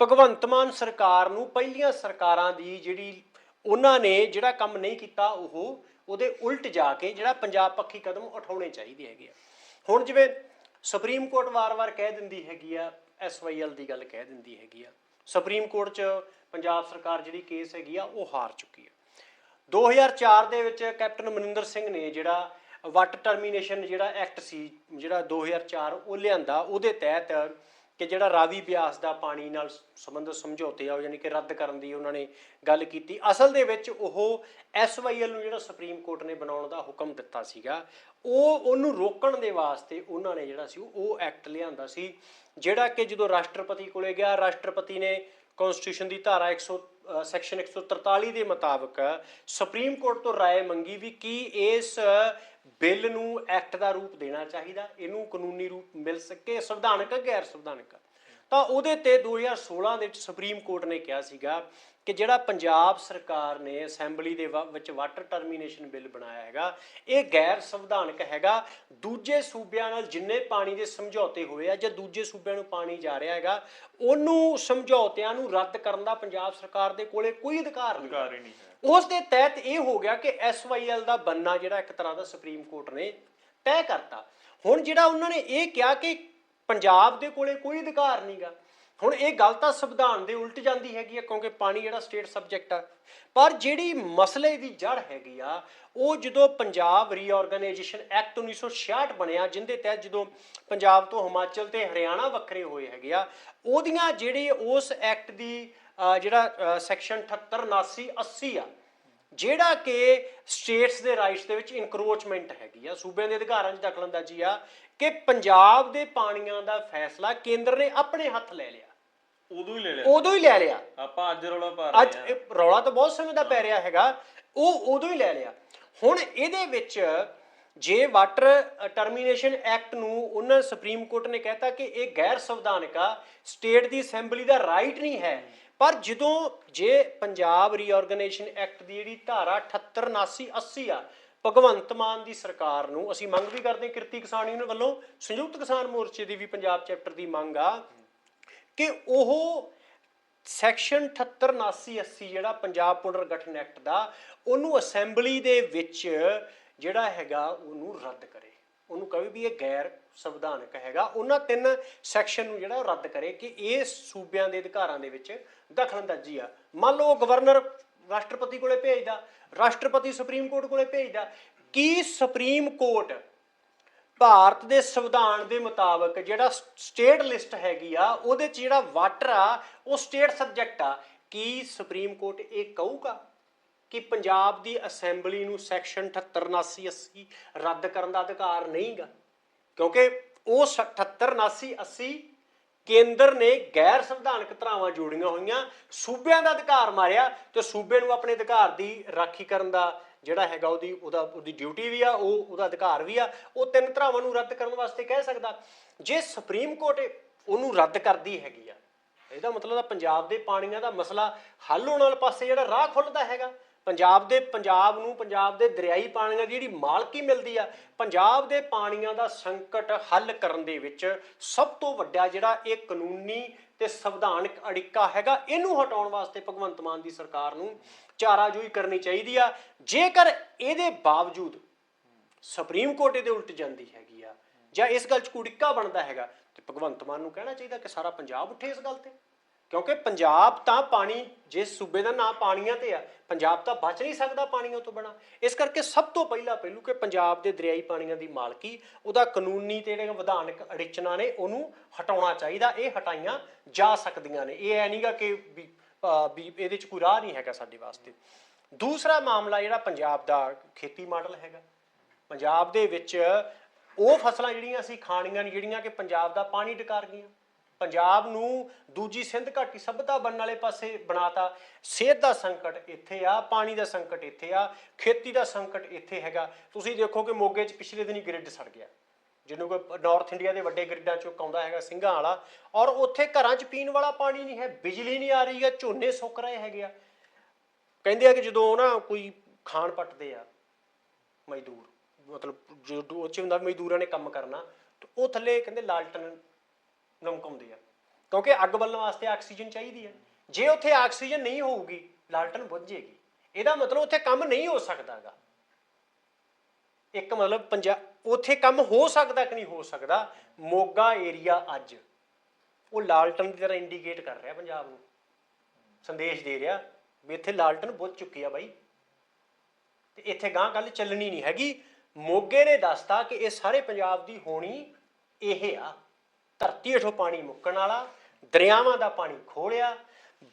ਭਗਵੰਤ ਮਾਨ ਸਰਕਾਰ ਨੂੰ ਪਹਿਲੀਆਂ ਸਰਕਾਰਾਂ ਦੀ ਜਿਹੜੀ ਉਹਨਾਂ ਨੇ ਜਿਹੜਾ ਕੰਮ ਨਹੀਂ ਕੀਤਾ ਉਹ ਉਹਦੇ ਉਲਟ ਜਾ ਕੇ ਜਿਹੜਾ ਪੰਜਾਬ ਪੱਖੀ ਕਦਮ ਉਠਾਉਣੇ ਚਾਹੀਦੇ ਹੈਗੇ ਆ। ਹੁਣ ਜਿਵੇਂ ਸੁਪਰੀਮ ਕੋਰਟ ਵਾਰ-ਵਾਰ ਕਹਿ ਦਿੰਦੀ ਹੈਗੀ ਆ ਐਸਵਾਈਐਲ ਦੀ ਗੱਲ ਕਹਿ ਦਿੰਦੀ ਹੈਗੀ ਆ। ਸੁਪਰੀਮ ਕੋਰਟ 'ਚ ਪੰਜਾਬ ਸਰਕਾਰ ਜਿਹੜੀ ਕੇਸ ਹੈਗੀ ਆ, ਉਹ ਹਾਰ ਚੁੱਕੀ ਆ। 2004 ਦੇ ਵਿੱਚ ਕੈਪਟਨ ਮਨਿੰਦਰ ਸਿੰਘ ਨੇ ਜਿਹੜਾ ਵੱਟ ਟਰਮੀਨੇਸ਼ਨ ਜਿਹੜਾ ਐਕਟ ਸੀ, ਜਿਹੜਾ 2004 ਉਹ ਲਿਆਂਦਾ, ਉਹਦੇ ਤਹਿਤ ਕਿ ਜਿਹੜਾ ਰਾਵੀ ਬਿਆਸ ਦਾ ਪਾਣੀ ਨਾਲ ਸੰਬੰਧਿਤ ਸਮਝੌਤੇ ਆ ਉਹ ਯਾਨੀ ਕਿ ਰੱਦ ਕਰਨ ਦੀ ਉਹਨਾਂ ਨੇ ਗੱਲ ਕੀਤੀ ਅਸਲ ਦੇ ਵਿੱਚ ਉਹ ਐਸਵਾਈਐਲ ਨੂੰ ਜਿਹੜਾ ਸੁਪਰੀਮ ਕੋਰਟ ਨੇ ਬਣਾਉਣ ਦਾ ਹੁਕਮ ਦਿੱਤਾ ਸੀਗਾ ਉਹ ਉਹਨੂੰ ਰੋਕਣ ਦੇ ਵਾਸਤੇ ਉਹਨਾਂ ਨੇ ਜਿਹੜਾ ਸੀ ਉਹ ਐਕਟ ਲਿਆਂਦਾ ਸੀ ਜਿਹੜਾ ਕਿ ਜਦੋਂ ਰਾਸ਼ਟਰਪਤੀ ਕੋਲੇ ਗਿਆ ਰਾਸ਼ਟਰਪਤੀ ਨੇ ਕਨਸਟੀਟਿਊਸ਼ਨ ਦੀ ਧਾਰਾ 100 ਅ, ਸੈਕਸ਼ਨ 143 ਦੇ ਮੁਤਾਬਕ ਸੁਪਰੀਮ ਕੋਰਟ ਤੋਂ رائے ਮੰਗੀ ਵੀ ਕੀ ਇਸ ਬਿੱਲ ਨੂੰ ਐਕਟ ਦਾ ਰੂਪ ਦੇਣਾ ਚਾਹੀਦਾ, ਇਹਨੂੰ ਕਾਨੂੰਨੀ ਰੂਪ ਮਿਲ ਸਕੇ, ਸੰਵਿਧਾਨਕ, ਗੈਰ ਸੰਵਿਧਾਨਕ। ਤਾਂ ਉਹਦੇ ਤੇ 2016 ਦੇ ਵਿੱਚ ਸੁਪਰੀਮ ਕੋਰਟ ਨੇ ਕਿਹਾ ਸੀਗਾ ਕਿ ਜਿਹੜਾ ਪੰਜਾਬ ਸਰਕਾਰ ਨੇ ਅਸੈਂਬਲੀ ਦੇ ਵ- ਵਿੱਚ ਵਾਟਰ ਟਰਮੀਨੇਸ਼ਨ ਬਿੱਲ ਬਣਾਇਆ ਹੈਗਾ, ਇਹ ਗੈਰ ਸੰਵਿਧਾਨਕ ਹੈਗਾ। ਦੂਜੇ ਸੂਬਿਆਂ ਨਾਲ ਜਿੰਨੇ ਪਾਣੀ ਦੇ ਸਮਝੌਤੇ ਹੋਏ ਆ ਜਾਂ ਦੂਜੇ ਸੂਬਿਆਂ ਨੂੰ ਪਾਣੀ ਜਾ ਰਿਹਾ ਹੈਗਾ, ਉਹਨੂੰ ਸਮਝੌਤਿਆਂ ਨੂੰ ਰੱਦ ਕਰਨ ਦਾ ਪੰਜਾਬ ਸਰਕਾਰ ਦੇ ਕੋਲੇ ਕੋਈ ਅਧਿਕਾਰ ਨਹੀਂ। ਨਹੀਂ ਹੈ। ਉਸ ਦੇ ਤਹਿਤ ਇਹ ਹੋ ਗਿਆ ਕਿ ਐਸਵਾਈਐਲ ਦਾ ਬੰਨਾ ਜਿਹੜਾ ਇੱਕ ਤਰ੍ਹਾਂ ਦਾ ਸੁਪਰੀਮ ਕੋਰਟ ਨੇ ਤੈਅ ਕਰਤਾ। ਹੁਣ ਜਿਹੜਾ ਉਹਨਾਂ ਨੇ ਇਹ ਕਿਹਾ ਕਿ ਪੰਜਾਬ ਦੇ ਕੋਲੇ ਕੋਈ ਅਧਿਕਾਰ ਨਹੀਂਗਾ, ਹੁਣ ਇਹ ਗੱਲ ਤਾਂ ਸੰਵਿਧਾਨ ਦੇ ਉਲਟ ਜਾਂਦੀ ਹੈਗੀ ਆ, ਕਿਉਂਕਿ ਪਾਣੀ ਜਿਹੜਾ ਸਟੇਟ ਸਬਜੈਕਟ ਆ। ਪਰ ਜਿਹੜੀ ਮਸਲੇ ਦੀ ਜੜ ਹੈਗੀ ਆ, ਉਹ ਜਦੋਂ ਪੰਜਾਬ ਰੀਆਰਗੇਨਾਈਜੇਸ਼ਨ ਐਕਟ 1966 ਬਣਿਆ, ਜਿੰਦੇ ਤਹਿਤ ਜਦੋਂ ਪੰਜਾਬ ਤੋਂ ਹਿਮਾਚਲ ਤੇ ਹਰਿਆਣਾ ਵੱਖਰੇ ਹੋਏ ਹੈਗੇ ਆ, ਉਹਦੀਆਂ ਜਿਹੜੇ ਉਸ ਐਕਟ ਦੀ ਜਿਹੜਾ ਸੈਕਸ਼ਨ 78 79 80 ਆ ਜਿਹੜਾ ਕਿ ਸਟੇਟਸ ਦੇ ਰਾਈਟਸ ਦੇ ਵਿੱਚ ਇਨਕਰੋਚਮੈਂਟ ਹੈਗੀ ਆ ਸੂਬਿਆਂ ਦੇ ਅਧਿਕਾਰਾਂ 'ਚ ਦਖਲਅੰਦਾਜ਼ੀ ਆ ਕਿ ਪੰਜਾਬ ਦੇ ਪਾਣੀਆਂ ਦਾ ਫੈਸਲਾ ਕੇਂਦਰ ਨੇ ਆਪਣੇ ਹੱਥ ਲੈ ਲਿਆ। ਉਦੋਂ ਹੀ ਲੈ ਲਿਆ। ਉਦੋਂ ਹੀ ਲੈ ਲਿਆ। ਆਪਾਂ ਅੱਜ ਰੌਲਾ ਪਾ ਅੱਜ ਰਹੇ ਹਾਂ ਇਹ ਰੌਲਾ ਤਾਂ ਬਹੁਤ ਸਮੇਂ ਦਾ ਪੈ ਰਿਹਾ ਹੈਗਾ ਉਹ ਉਦੋਂ ਹੀ ਲੈ ਲਿਆ। ਹੁਣ ਇਹਦੇ ਵਿੱਚ ਜੇ ਵਾਟਰ ਟਰਮੀਨੇਸ਼ਨ ਐਕਟ ਨੂੰ ਉਹਨਾਂ ਸੁਪਰੀਮ ਕੋਰਟ ਨੇ ਕਹਿਤਾ ਕਿ ਇਹ ਗੈਰ ਸੰਵਿਧਾਨਕ ਆ ਸਟੇਟ ਦੀ ਅਸੈਂਬਲੀ ਦਾ ਰਾਈਟ ਨਹੀਂ ਹੈ। ਪਰ ਜਦੋਂ ਜੇ ਪੰਜਾਬ ਰੀਆਰਗੇਨਾਈਜੇਸ਼ਨ ਐਕਟ ਦੀ ਜਿਹੜੀ ਧਾਰਾ 78 79 80 ਆ, ਭਗਵੰਤ ਮਾਨ ਦੀ ਸਰਕਾਰ ਨੂੰ ਅਸੀਂ ਮੰਗ ਵੀ ਕਰਦੇ ਹਾਂ ਕਿਰਤੀ ਕਿਸਾਨ ਯੂਨੀਅਨ ਵੱਲੋਂ, ਸੰਯੁਕਤ ਕਿਸਾਨ ਮੋਰਚੇ ਦੀ ਵੀ ਪੰਜਾਬ ਚੈਪਟਰ ਦੀ ਮੰਗ ਆ, ਕਿ ਉਹ ਸੈਕਸ਼ਨ 78 79 80 ਜਿਹੜਾ ਪੰਜਾਬ ਪੁਨਰ ਗਠਨ ਐਕਟ ਦਾ, ਉਹਨੂੰ ਅਸੈਂਬਲੀ ਦੇ ਵਿੱਚ ਜਿਹੜਾ ਹੈਗਾ ਉਹਨੂੰ ਰੱਦ ਕਰੇ। ਉਹਨੂੰ ਕਹੇ ਵੀ ਇਹ ਗੈਰ ਸੰਵਿਧਾਨਕ ਹੈਗਾ। ਉਹਨਾਂ ਤਿੰਨ ਸੈਕਸ਼ਨ ਨੂੰ ਜਿਹੜਾ ਰੱਦ ਕਰੇ ਕਿ ਇਹ ਸੂਬਿਆਂ ਦੇ ਅਧਿਕਾਰਾਂ ਦੇ ਵਿੱਚ ਦਖਲਅੰਦਾਜ਼ੀ ਆ। ਮੰਨ ਲਓ ਗਵਰਨਰ ਰਾਸ਼ਟਰਪਤੀ ਕੋਲੇ ਭੇਜਦਾ, ਰਾਸ਼ਟਰਪਤੀ ਸੁਪਰੀਮ ਕੋਰਟ ਕੋਲੇ ਭੇਜਦਾ, ਕੀ ਸੁਪਰੀਮ ਕੋਰਟ ਭਾਰਤ ਦੇ ਸੰਵਿਧਾਨ ਦੇ ਮੁਤਾਬਕ ਜਿਹੜਾ ਸਟੇਟ ਲਿਸਟ ਹੈਗੀ ਆ, ਉਹਦੇ ਚ ਜਿਹੜਾ ਵਾਟਰ ਆ, ਉਹ ਸਟੇਟ ਸਬਜੈਕਟ ਆ, ਕੀ ਸੁਪਰੀਮ ਕੋਰਟ ਇਹ ਕਹੂਗਾ ਕਿ ਪੰਜਾਬ ਦੀ ਅਸੈਂਬਲੀ ਨੂੰ ਸੈਕਸ਼ਨ 78 79 80 ਰੱਦ ਕਰਨ ਦਾ ਅਧਿਕਾਰ ਨਹੀਂਗਾ? ਕਿਉਂਕਿ ਉਹ 78 79 80 ਕੇਂਦਰ ਨੇ ਗੈਰ ਸੰਵਿਧਾਨਕ ਧਾਰਾਵਾਂ ਜੋੜੀਆਂ ਹੋਈਆਂ। ਸੂਬਿਆਂ ਦਾ ਅਧਿਕਾਰ ਮਾਰਿਆ ਤੇ ਸੂਬੇ ਨੂੰ ਆਪਣੇ ਅਧਿਕਾਰ ਦੀ ਰਾਖੀ ਕਰਨ ਦਾ ਜਿਹੜਾ ਹੈਗਾ ਉਹਦੀ, ਉਹਦਾ, ਉਹਦੀ ਡਿਊਟੀ ਵੀ ਆ, ਉਹ, ਉਹਦਾ ਅਧਿਕਾਰ ਵੀ ਆ। ਉਹ ਤਿੰਨ ਧਾਰਾਵਾਂ ਨੂੰ ਰੱਦ ਕਰਨ ਵਾਸਤੇ ਕਹਿ ਸਕਦਾ। ਜੇ ਸੁਪਰੀਮ ਕੋਰਟ ਉਹਨੂੰ ਰੱਦ ਕਰਦੀ ਹੈਗੀ ਆ, ਇਹਦਾ ਮਤਲਬ ਆ ਪੰਜਾਬ ਦੇ ਪਾਣੀਆਂ ਦਾ ਮਸਲਾ ਹੱਲ ਹੋਣ ਵਾਲੇ ਪਾਸੇ ਜਿਹੜਾ ਰਾਹ ਖੁੱਲਦਾ ਹੈਗਾ। ਪੰਜਾਬ ਦੇ ਪੰਜਾਬ ਨੂੰ, ਪੰਜਾਬ ਦੇ ਦਰਿਆਈ ਪਾਣੀਆਂ ਦੀ ਜਿਹੜੀ ਮਾਲਕੀ ਮਿਲਦੀ ਆ, ਪੰਜਾਬ ਦੇ ਪਾਣੀਆਂ ਦਾ ਸੰਕਟ ਹੱਲ ਕਰਨ ਦੇ ਵਿੱਚ ਸਭ ਤੋਂ ਵੱਡਾ ਜਿਹੜਾ ਇਹ ਕਾਨੂੰਨੀ ਤੇ ਸੰਵਿਧਾਨਕ ਅੜਿੱਕਾ ਹੈਗਾ, ਇਹਨੂੰ ਹਟਾਉਣ ਵਾਸਤੇ ਭਗਵੰਤ ਮਾਨ ਦੀ ਸਰਕਾਰ ਨੂੰ ਚਾਰਾਜੋਈ ਕਰਨੀ ਚਾਹੀਦੀ ਆ। ਜੇਕਰ ਇਹਦੇ ਬਾਵਜੂਦ ਸੁਪਰੀਮ ਕੋਰਟ ਇਹਦੇ ਉਲਟ ਜਾਂਦੀ ਹੈਗੀ ਆ, ਜਾਂ ਇਸ ਗੱਲ 'ਚ ਕੁੜਿੱਕਾ ਬਣਦਾ ਹੈਗਾ, ਤੇ ਭਗਵੰਤ ਮਾਨ ਨੂੰ ਕਹਿਣਾ ਚਾਹੀਦਾ ਕਿ ਸਾਰਾ ਪੰਜਾਬ ਉੱਠੇ ਇਸ ਗੱਲ ਤੇ। ਕਿਉਂਕਿ ਪੰਜਾਬ ਤਾਂ ਪਾਣੀ ਜਿਸ ਸੂਬੇ ਦਾ ਨਾਂ ਪਾਣੀਆਂ ਤੇ ਆ, ਪੰਜਾਬ ਤਾਂ ਬਚ ਨਹੀਂ ਸਕਦਾ ਪਾਣੀਆਂ ਤੋਂ ਬਿਨਾ। ਇਸ ਕਰਕੇ ਸਭ ਤੋਂ ਪਹਿਲਾ ਪਹਿਲੂ ਕਿ ਪੰਜਾਬ ਦੇ ਦਰਿਆਈ ਪਾਣੀਆਂ ਦੀ ਮਾਲਕੀ, ਉਹਦਾ ਕਾਨੂੰਨੀ ਤੇ ਜਿਹੜੇ ਵਿਧਾਨਕ ਅੜਿਚਨਾ ਨੇ, ਉਹਨੂੰ ਹਟਾਉਣਾ ਚਾਹੀਦਾ, ਇਹ ਹਟਾਈਆਂ ਜਾ ਸਕਦੀਆਂ ਨੇ। ਇਹ ਐ ਨਹੀਂਗਾ ਕਿ ਵੀ ਇਹਦੇ 'ਚ ਕੋਈ ਰਾਹ ਨਹੀਂ ਹੈਗਾ ਸਾਡੇ ਵਾਸਤੇ। ਦੂਸਰਾ ਮਾਮਲਾ ਜਿਹੜਾ ਪੰਜਾਬ ਦਾ ਖੇਤੀ ਮਾਡਲ ਹੈਗਾ। ਪੰਜਾਬ ਦੇ ਵਿੱਚ ਉਹ ਫਸਲਾਂ ਜਿਹੜੀਆਂ ਅਸੀਂ ਖਾਣੀਆਂ ਨੇ, ਜਿਹੜੀਆਂ ਕਿ ਪੰਜਾਬ ਦਾ ਪਾਣੀ ਡਕਾਰ ਗਈਆਂ। ਪੰਜਾਬ ਨੂੰ ਦੂਜੀ ਸਿੰਧ ਘਾਟੀ ਸਭਿਅਤਾ ਬਣਨ ਵਾਲੇ ਪਾਸੇ ਬਣਾਤਾ। ਸਿਹਤ ਦਾ ਸੰਕਟ ਇੱਥੇ ਆ, ਪਾਣੀ ਦਾ ਸੰਕਟ ਇੱਥੇ ਆ, ਖੇਤੀ ਦਾ ਸੰਕਟ ਇੱਥੇ ਹੈਗਾ। ਤੁਸੀਂ ਦੇਖੋ ਕਿ ਮੋਗੇ 'ਚ ਪਿਛਲੇ ਦਿਨੀ ਗ੍ਰਿਡ ਸੜ ਗਿਆ। ਜਿਹਨੂੰ ਕੋਈ ਨਾਰਥ ਇੰਡੀਆ ਦੇ ਵੱਡੇ ਗ੍ਰਿਡਾਂ ਚੋਂ ਆਉਂਦਾ ਹੈਗਾ ਸਿੰਘਾਂ ਵਾਲਾ। ਔਰ ਉੱਥੇ ਘਰਾਂ 'ਚ ਪੀਣ ਵਾਲਾ ਪਾਣੀ ਨਹੀਂ ਹੈ, ਬਿਜਲੀ ਨਹੀਂ ਆ ਰਹੀ ਹੈ, ਝੋਨੇ ਸੁੱਕ ਰਹੇ ਹੈਗੇ ਆ। ਕਹਿੰਦੇ ਆ ਕਿ ਜਦੋਂ ਨਾ ਕੋਈ ਖਾਣ ਪੱਟਦੇ ਆ ਮਜ਼ਦੂਰ, ਮਤਲਬ ਜੋ ਉਹ ਚ ਹੁੰਦਾ ਮਜ਼ਦੂਰਾਂ ਨੇ ਕੰਮ ਕਰਨਾ ਉਹ ਥੱਲੇ ਕਹਿੰਦੇ ਲਾਲਟਨ ਲਮਕਾਉਂਦੇ ਆ। ਕਿਉਂਕਿ ਅੱਗ ਬਲਣ ਵਾਸਤੇ ਆਕਸੀਜਨ ਚਾਹੀਦੀ ਹੈ ਜੇ ਉੱਥੇ ਆਕਸੀਜਨ ਨਹੀਂ ਹੋਊਗੀ, ਲਾਲਟਨ ਬੁੱਝ ਜੇਗੀ। ਇਹਦਾ ਮਤਲਬ ਉੱਥੇ ਕੰਮ ਨਹੀਂ ਹੋ ਸਕਦਾਗਾ। ਇੱਕ ਮਤਲਬ ਪੰਜਾ, ਉੱਥੇ ਕੰਮ ਹੋ ਸਕਦਾ ਕਿ ਨਹੀਂ ਹੋ ਸਕਦਾ, ਮੋਗਾ ਏਰੀਆ ਅੱਜ। ਉਹ ਲਾਲਟਨ ਦੀ ਤਰ੍ਹਾਂ ਇੰਡੀਕੇਟ ਕਰ ਰਿਹਾ ਪੰਜਾਬ ਨੂੰ। ਸੰਦੇਸ਼ ਦੇ ਰਿਹਾ ਵੀ ਇੱਥੇ ਲਾਲਟਨ ਬੁੱਝ ਚੁੱਕੀ ਆ ਬਾਈ। ਤੇ ਇੱਥੇ ਗਾਂ ਗੱਲ ਚੱਲਣੀ ਨਹੀਂ ਹੈਗੀ। ਮੋਗੇ ਨੇ ਦੱਸਤਾ ਕਿ ਇਹ ਸਾਰੇ ਪੰਜਾਬ ਦੀ ਹੋਣੀ ਇਹ ਆ। ਧਰਤੀ ਹੇਠੋਂ ਪਾਣੀ ਮੁੱਕਣ ਵਾਲਾ, ਦਰਿਆਵਾਂ ਦਾ ਪਾਣੀ ਖੋਲਿਆ,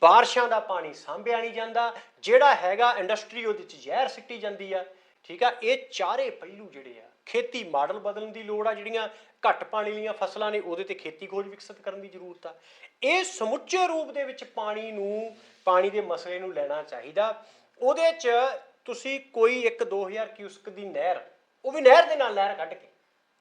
ਬਾਰਿਸ਼ਾਂ ਦਾ ਪਾਣੀ ਸਾਂਭਿਆ ਨਹੀਂ ਜਾਂਦਾ, ਜਿਹੜਾ ਹੈਗਾ ਇੰਡਸਟਰੀ ਉਹਦੇ ਚ ਜ਼ਹਿਰ ਸਿੱਟੀ ਜਾਂਦੀ ਆ, ਠੀਕ ਆ, ਇਹ ਚਾਰੇ ਪਹਿਲੂ ਜਿਹੜੇ ਆ, ਖੇਤੀ ਮਾਡਲ ਬਦਲਣ ਦੀ ਲੋੜ ਆ, ਜਿਹੜੀਆਂ ਘੱਟ ਪਾਣੀ ਵਾਲੀਆਂ ਫਸਲਾਂ ਨੇ, ਉਹਦੇ ਤੇ ਖੇਤੀ ਖੋਜ ਵਿਕਸਿਤ ਕਰਨ ਦੀ ਜ਼ਰੂਰਤ ਆ। ਇਹ ਸਮੁੱਚੇ ਰੂਪ ਦੇ ਵਿੱਚ ਪਾਣੀ ਨੂੰ, ਪਾਣੀ ਦੇ ਮਸਲੇ ਨੂੰ ਲੈਣਾ ਚਾਹੀਦਾ। ਉਹਦੇ ਚ ਤੁਸੀਂ ਕੋਈ ਇੱਕ 2000 ਕਿਊਸਕ ਦੀ ਨਹਿਰ, ਉਹ ਵੀ ਨਹਿਰ ਦੇ ਨਾਲ ਨਹਿਰ ਕੱਢ ਕੇ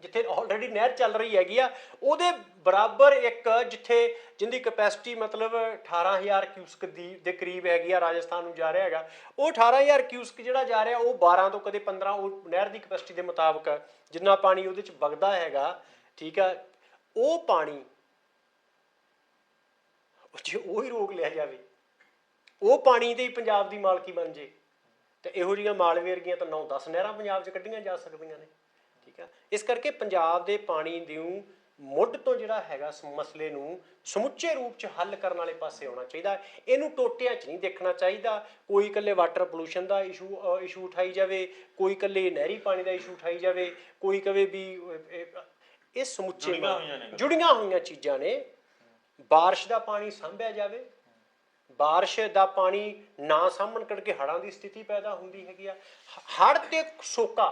ਜਿੱਥੇ ਆਲਰੇਡੀ ਨਹਿਰ ਚੱਲ ਰਹੀ ਹੈਗੀ ਆ, ਉਹਦੇ ਬਰਾਬਰ ਇੱਕ ਜਿੱਥੇ ਜਿੰਦੀ ਕਪੈਸਿਟੀ ਮਤਲਬ 18000 ਕਿਊਸਕ ਦੀ, ਦੇ ਕਰੀਬ ਹੈਗੀ ਆ, ਰਾਜਸਥਾਨ ਨੂੰ ਜਾ ਰਿਹਾ ਹੈਗਾ, ਉਹ 18000 ਕਿਊਸਕ ਜਿਹੜਾ ਜਾ ਰਿਹਾ, ਉਹ 12 ਤੋਂ ਕਦੇ 15 ਉਹ ਨਹਿਰ ਦੀ ਕਪੈਸਿਟੀ ਦੇ ਮੁਤਾਬਕ ਜਿੰਨਾ ਪਾਣੀ ਉਹਦੇ ਚ ਵਗਦਾ ਹੈਗਾ, ਠੀਕ ਆ, ਉਹ ਪਾਣੀ ਜੇ ਉਹ ਹੀ ਰੋਕ ਲਿਆ ਜਾਵੇ, ਉਹ ਪਾਣੀ ਦੇ ਹੀ ਪੰਜਾਬ ਦੀ ਮਾਲਕੀ ਬਣ ਜੇ, ਤੇ ਇਹੋ ਜਿਹੀਆਂ ਮਾਲਵੇ ਵਰਗੀਆਂ ਤਾਂ 9-10 ਨਹਿਰਾਂ ਪੰਜਾਬ 'ਚ ਕੱਢੀਆਂ ਜਾ ਸਕਦੀਆਂ ਨੇ। ਠੀਕ ਆ। ਇਸ ਕਰਕੇ ਪੰਜਾਬ ਦੇ ਪਾਣੀ ਨੂੰ ਮੁੱਢ ਤੋਂ ਜਿਹੜਾ ਹੈਗਾ ਇਸ ਮਸਲੇ ਨੂੰ ਸਮੁੱਚੇ ਰੂਪ 'ਚ ਹੱਲ ਕਰਨ ਵਾਲੇ ਪਾਸੇ ਆਉਣਾ ਚਾਹੀਦਾ। ਇਹਨੂੰ ਟੋਟਿਆਂ 'ਚ ਨਹੀਂ ਦੇਖਣਾ ਚਾਹੀਦਾ। ਕੋਈ ਇਕੱਲੇ ਵਾਟਰ ਪੋਲੂਸ਼ਨ ਦਾ ਇਸ਼ੂ ਇਸ਼ੂ ਉਠਾਈ ਜਾਵੇ ਕੋਈ ਇਕੱਲੇ ਨਹਿਰੀ ਪਾਣੀ ਦਾ ਇਸ਼ੂ ਉਠਾਈ ਜਾਵੇ ਕੋਈ ਕਵੇ ਵੀ ਇਹ- ਸਮੁੱਚੇ ਜੁੜੀਆਂ ਹੋਈਆਂ ਚੀਜ਼ਾਂ ਨੇ। ਬਾਰਿਸ਼ ਦਾ ਪਾਣੀ ਸਾਂਭਿਆ ਜਾਵੇ। ਬਾਰਿਸ਼ ਦਾ ਪਾਣੀ ਨਾ ਸਾਂਭਣ ਕਰਕੇ ਹੜ੍ਹਾਂ ਦੀ ਸਥਿਤੀ ਪੈਦਾ ਹੁੰਦੀ ਹੈਗੀ ਆ। ਹੜ੍ਹ ਤੇ ਸੋਕਾ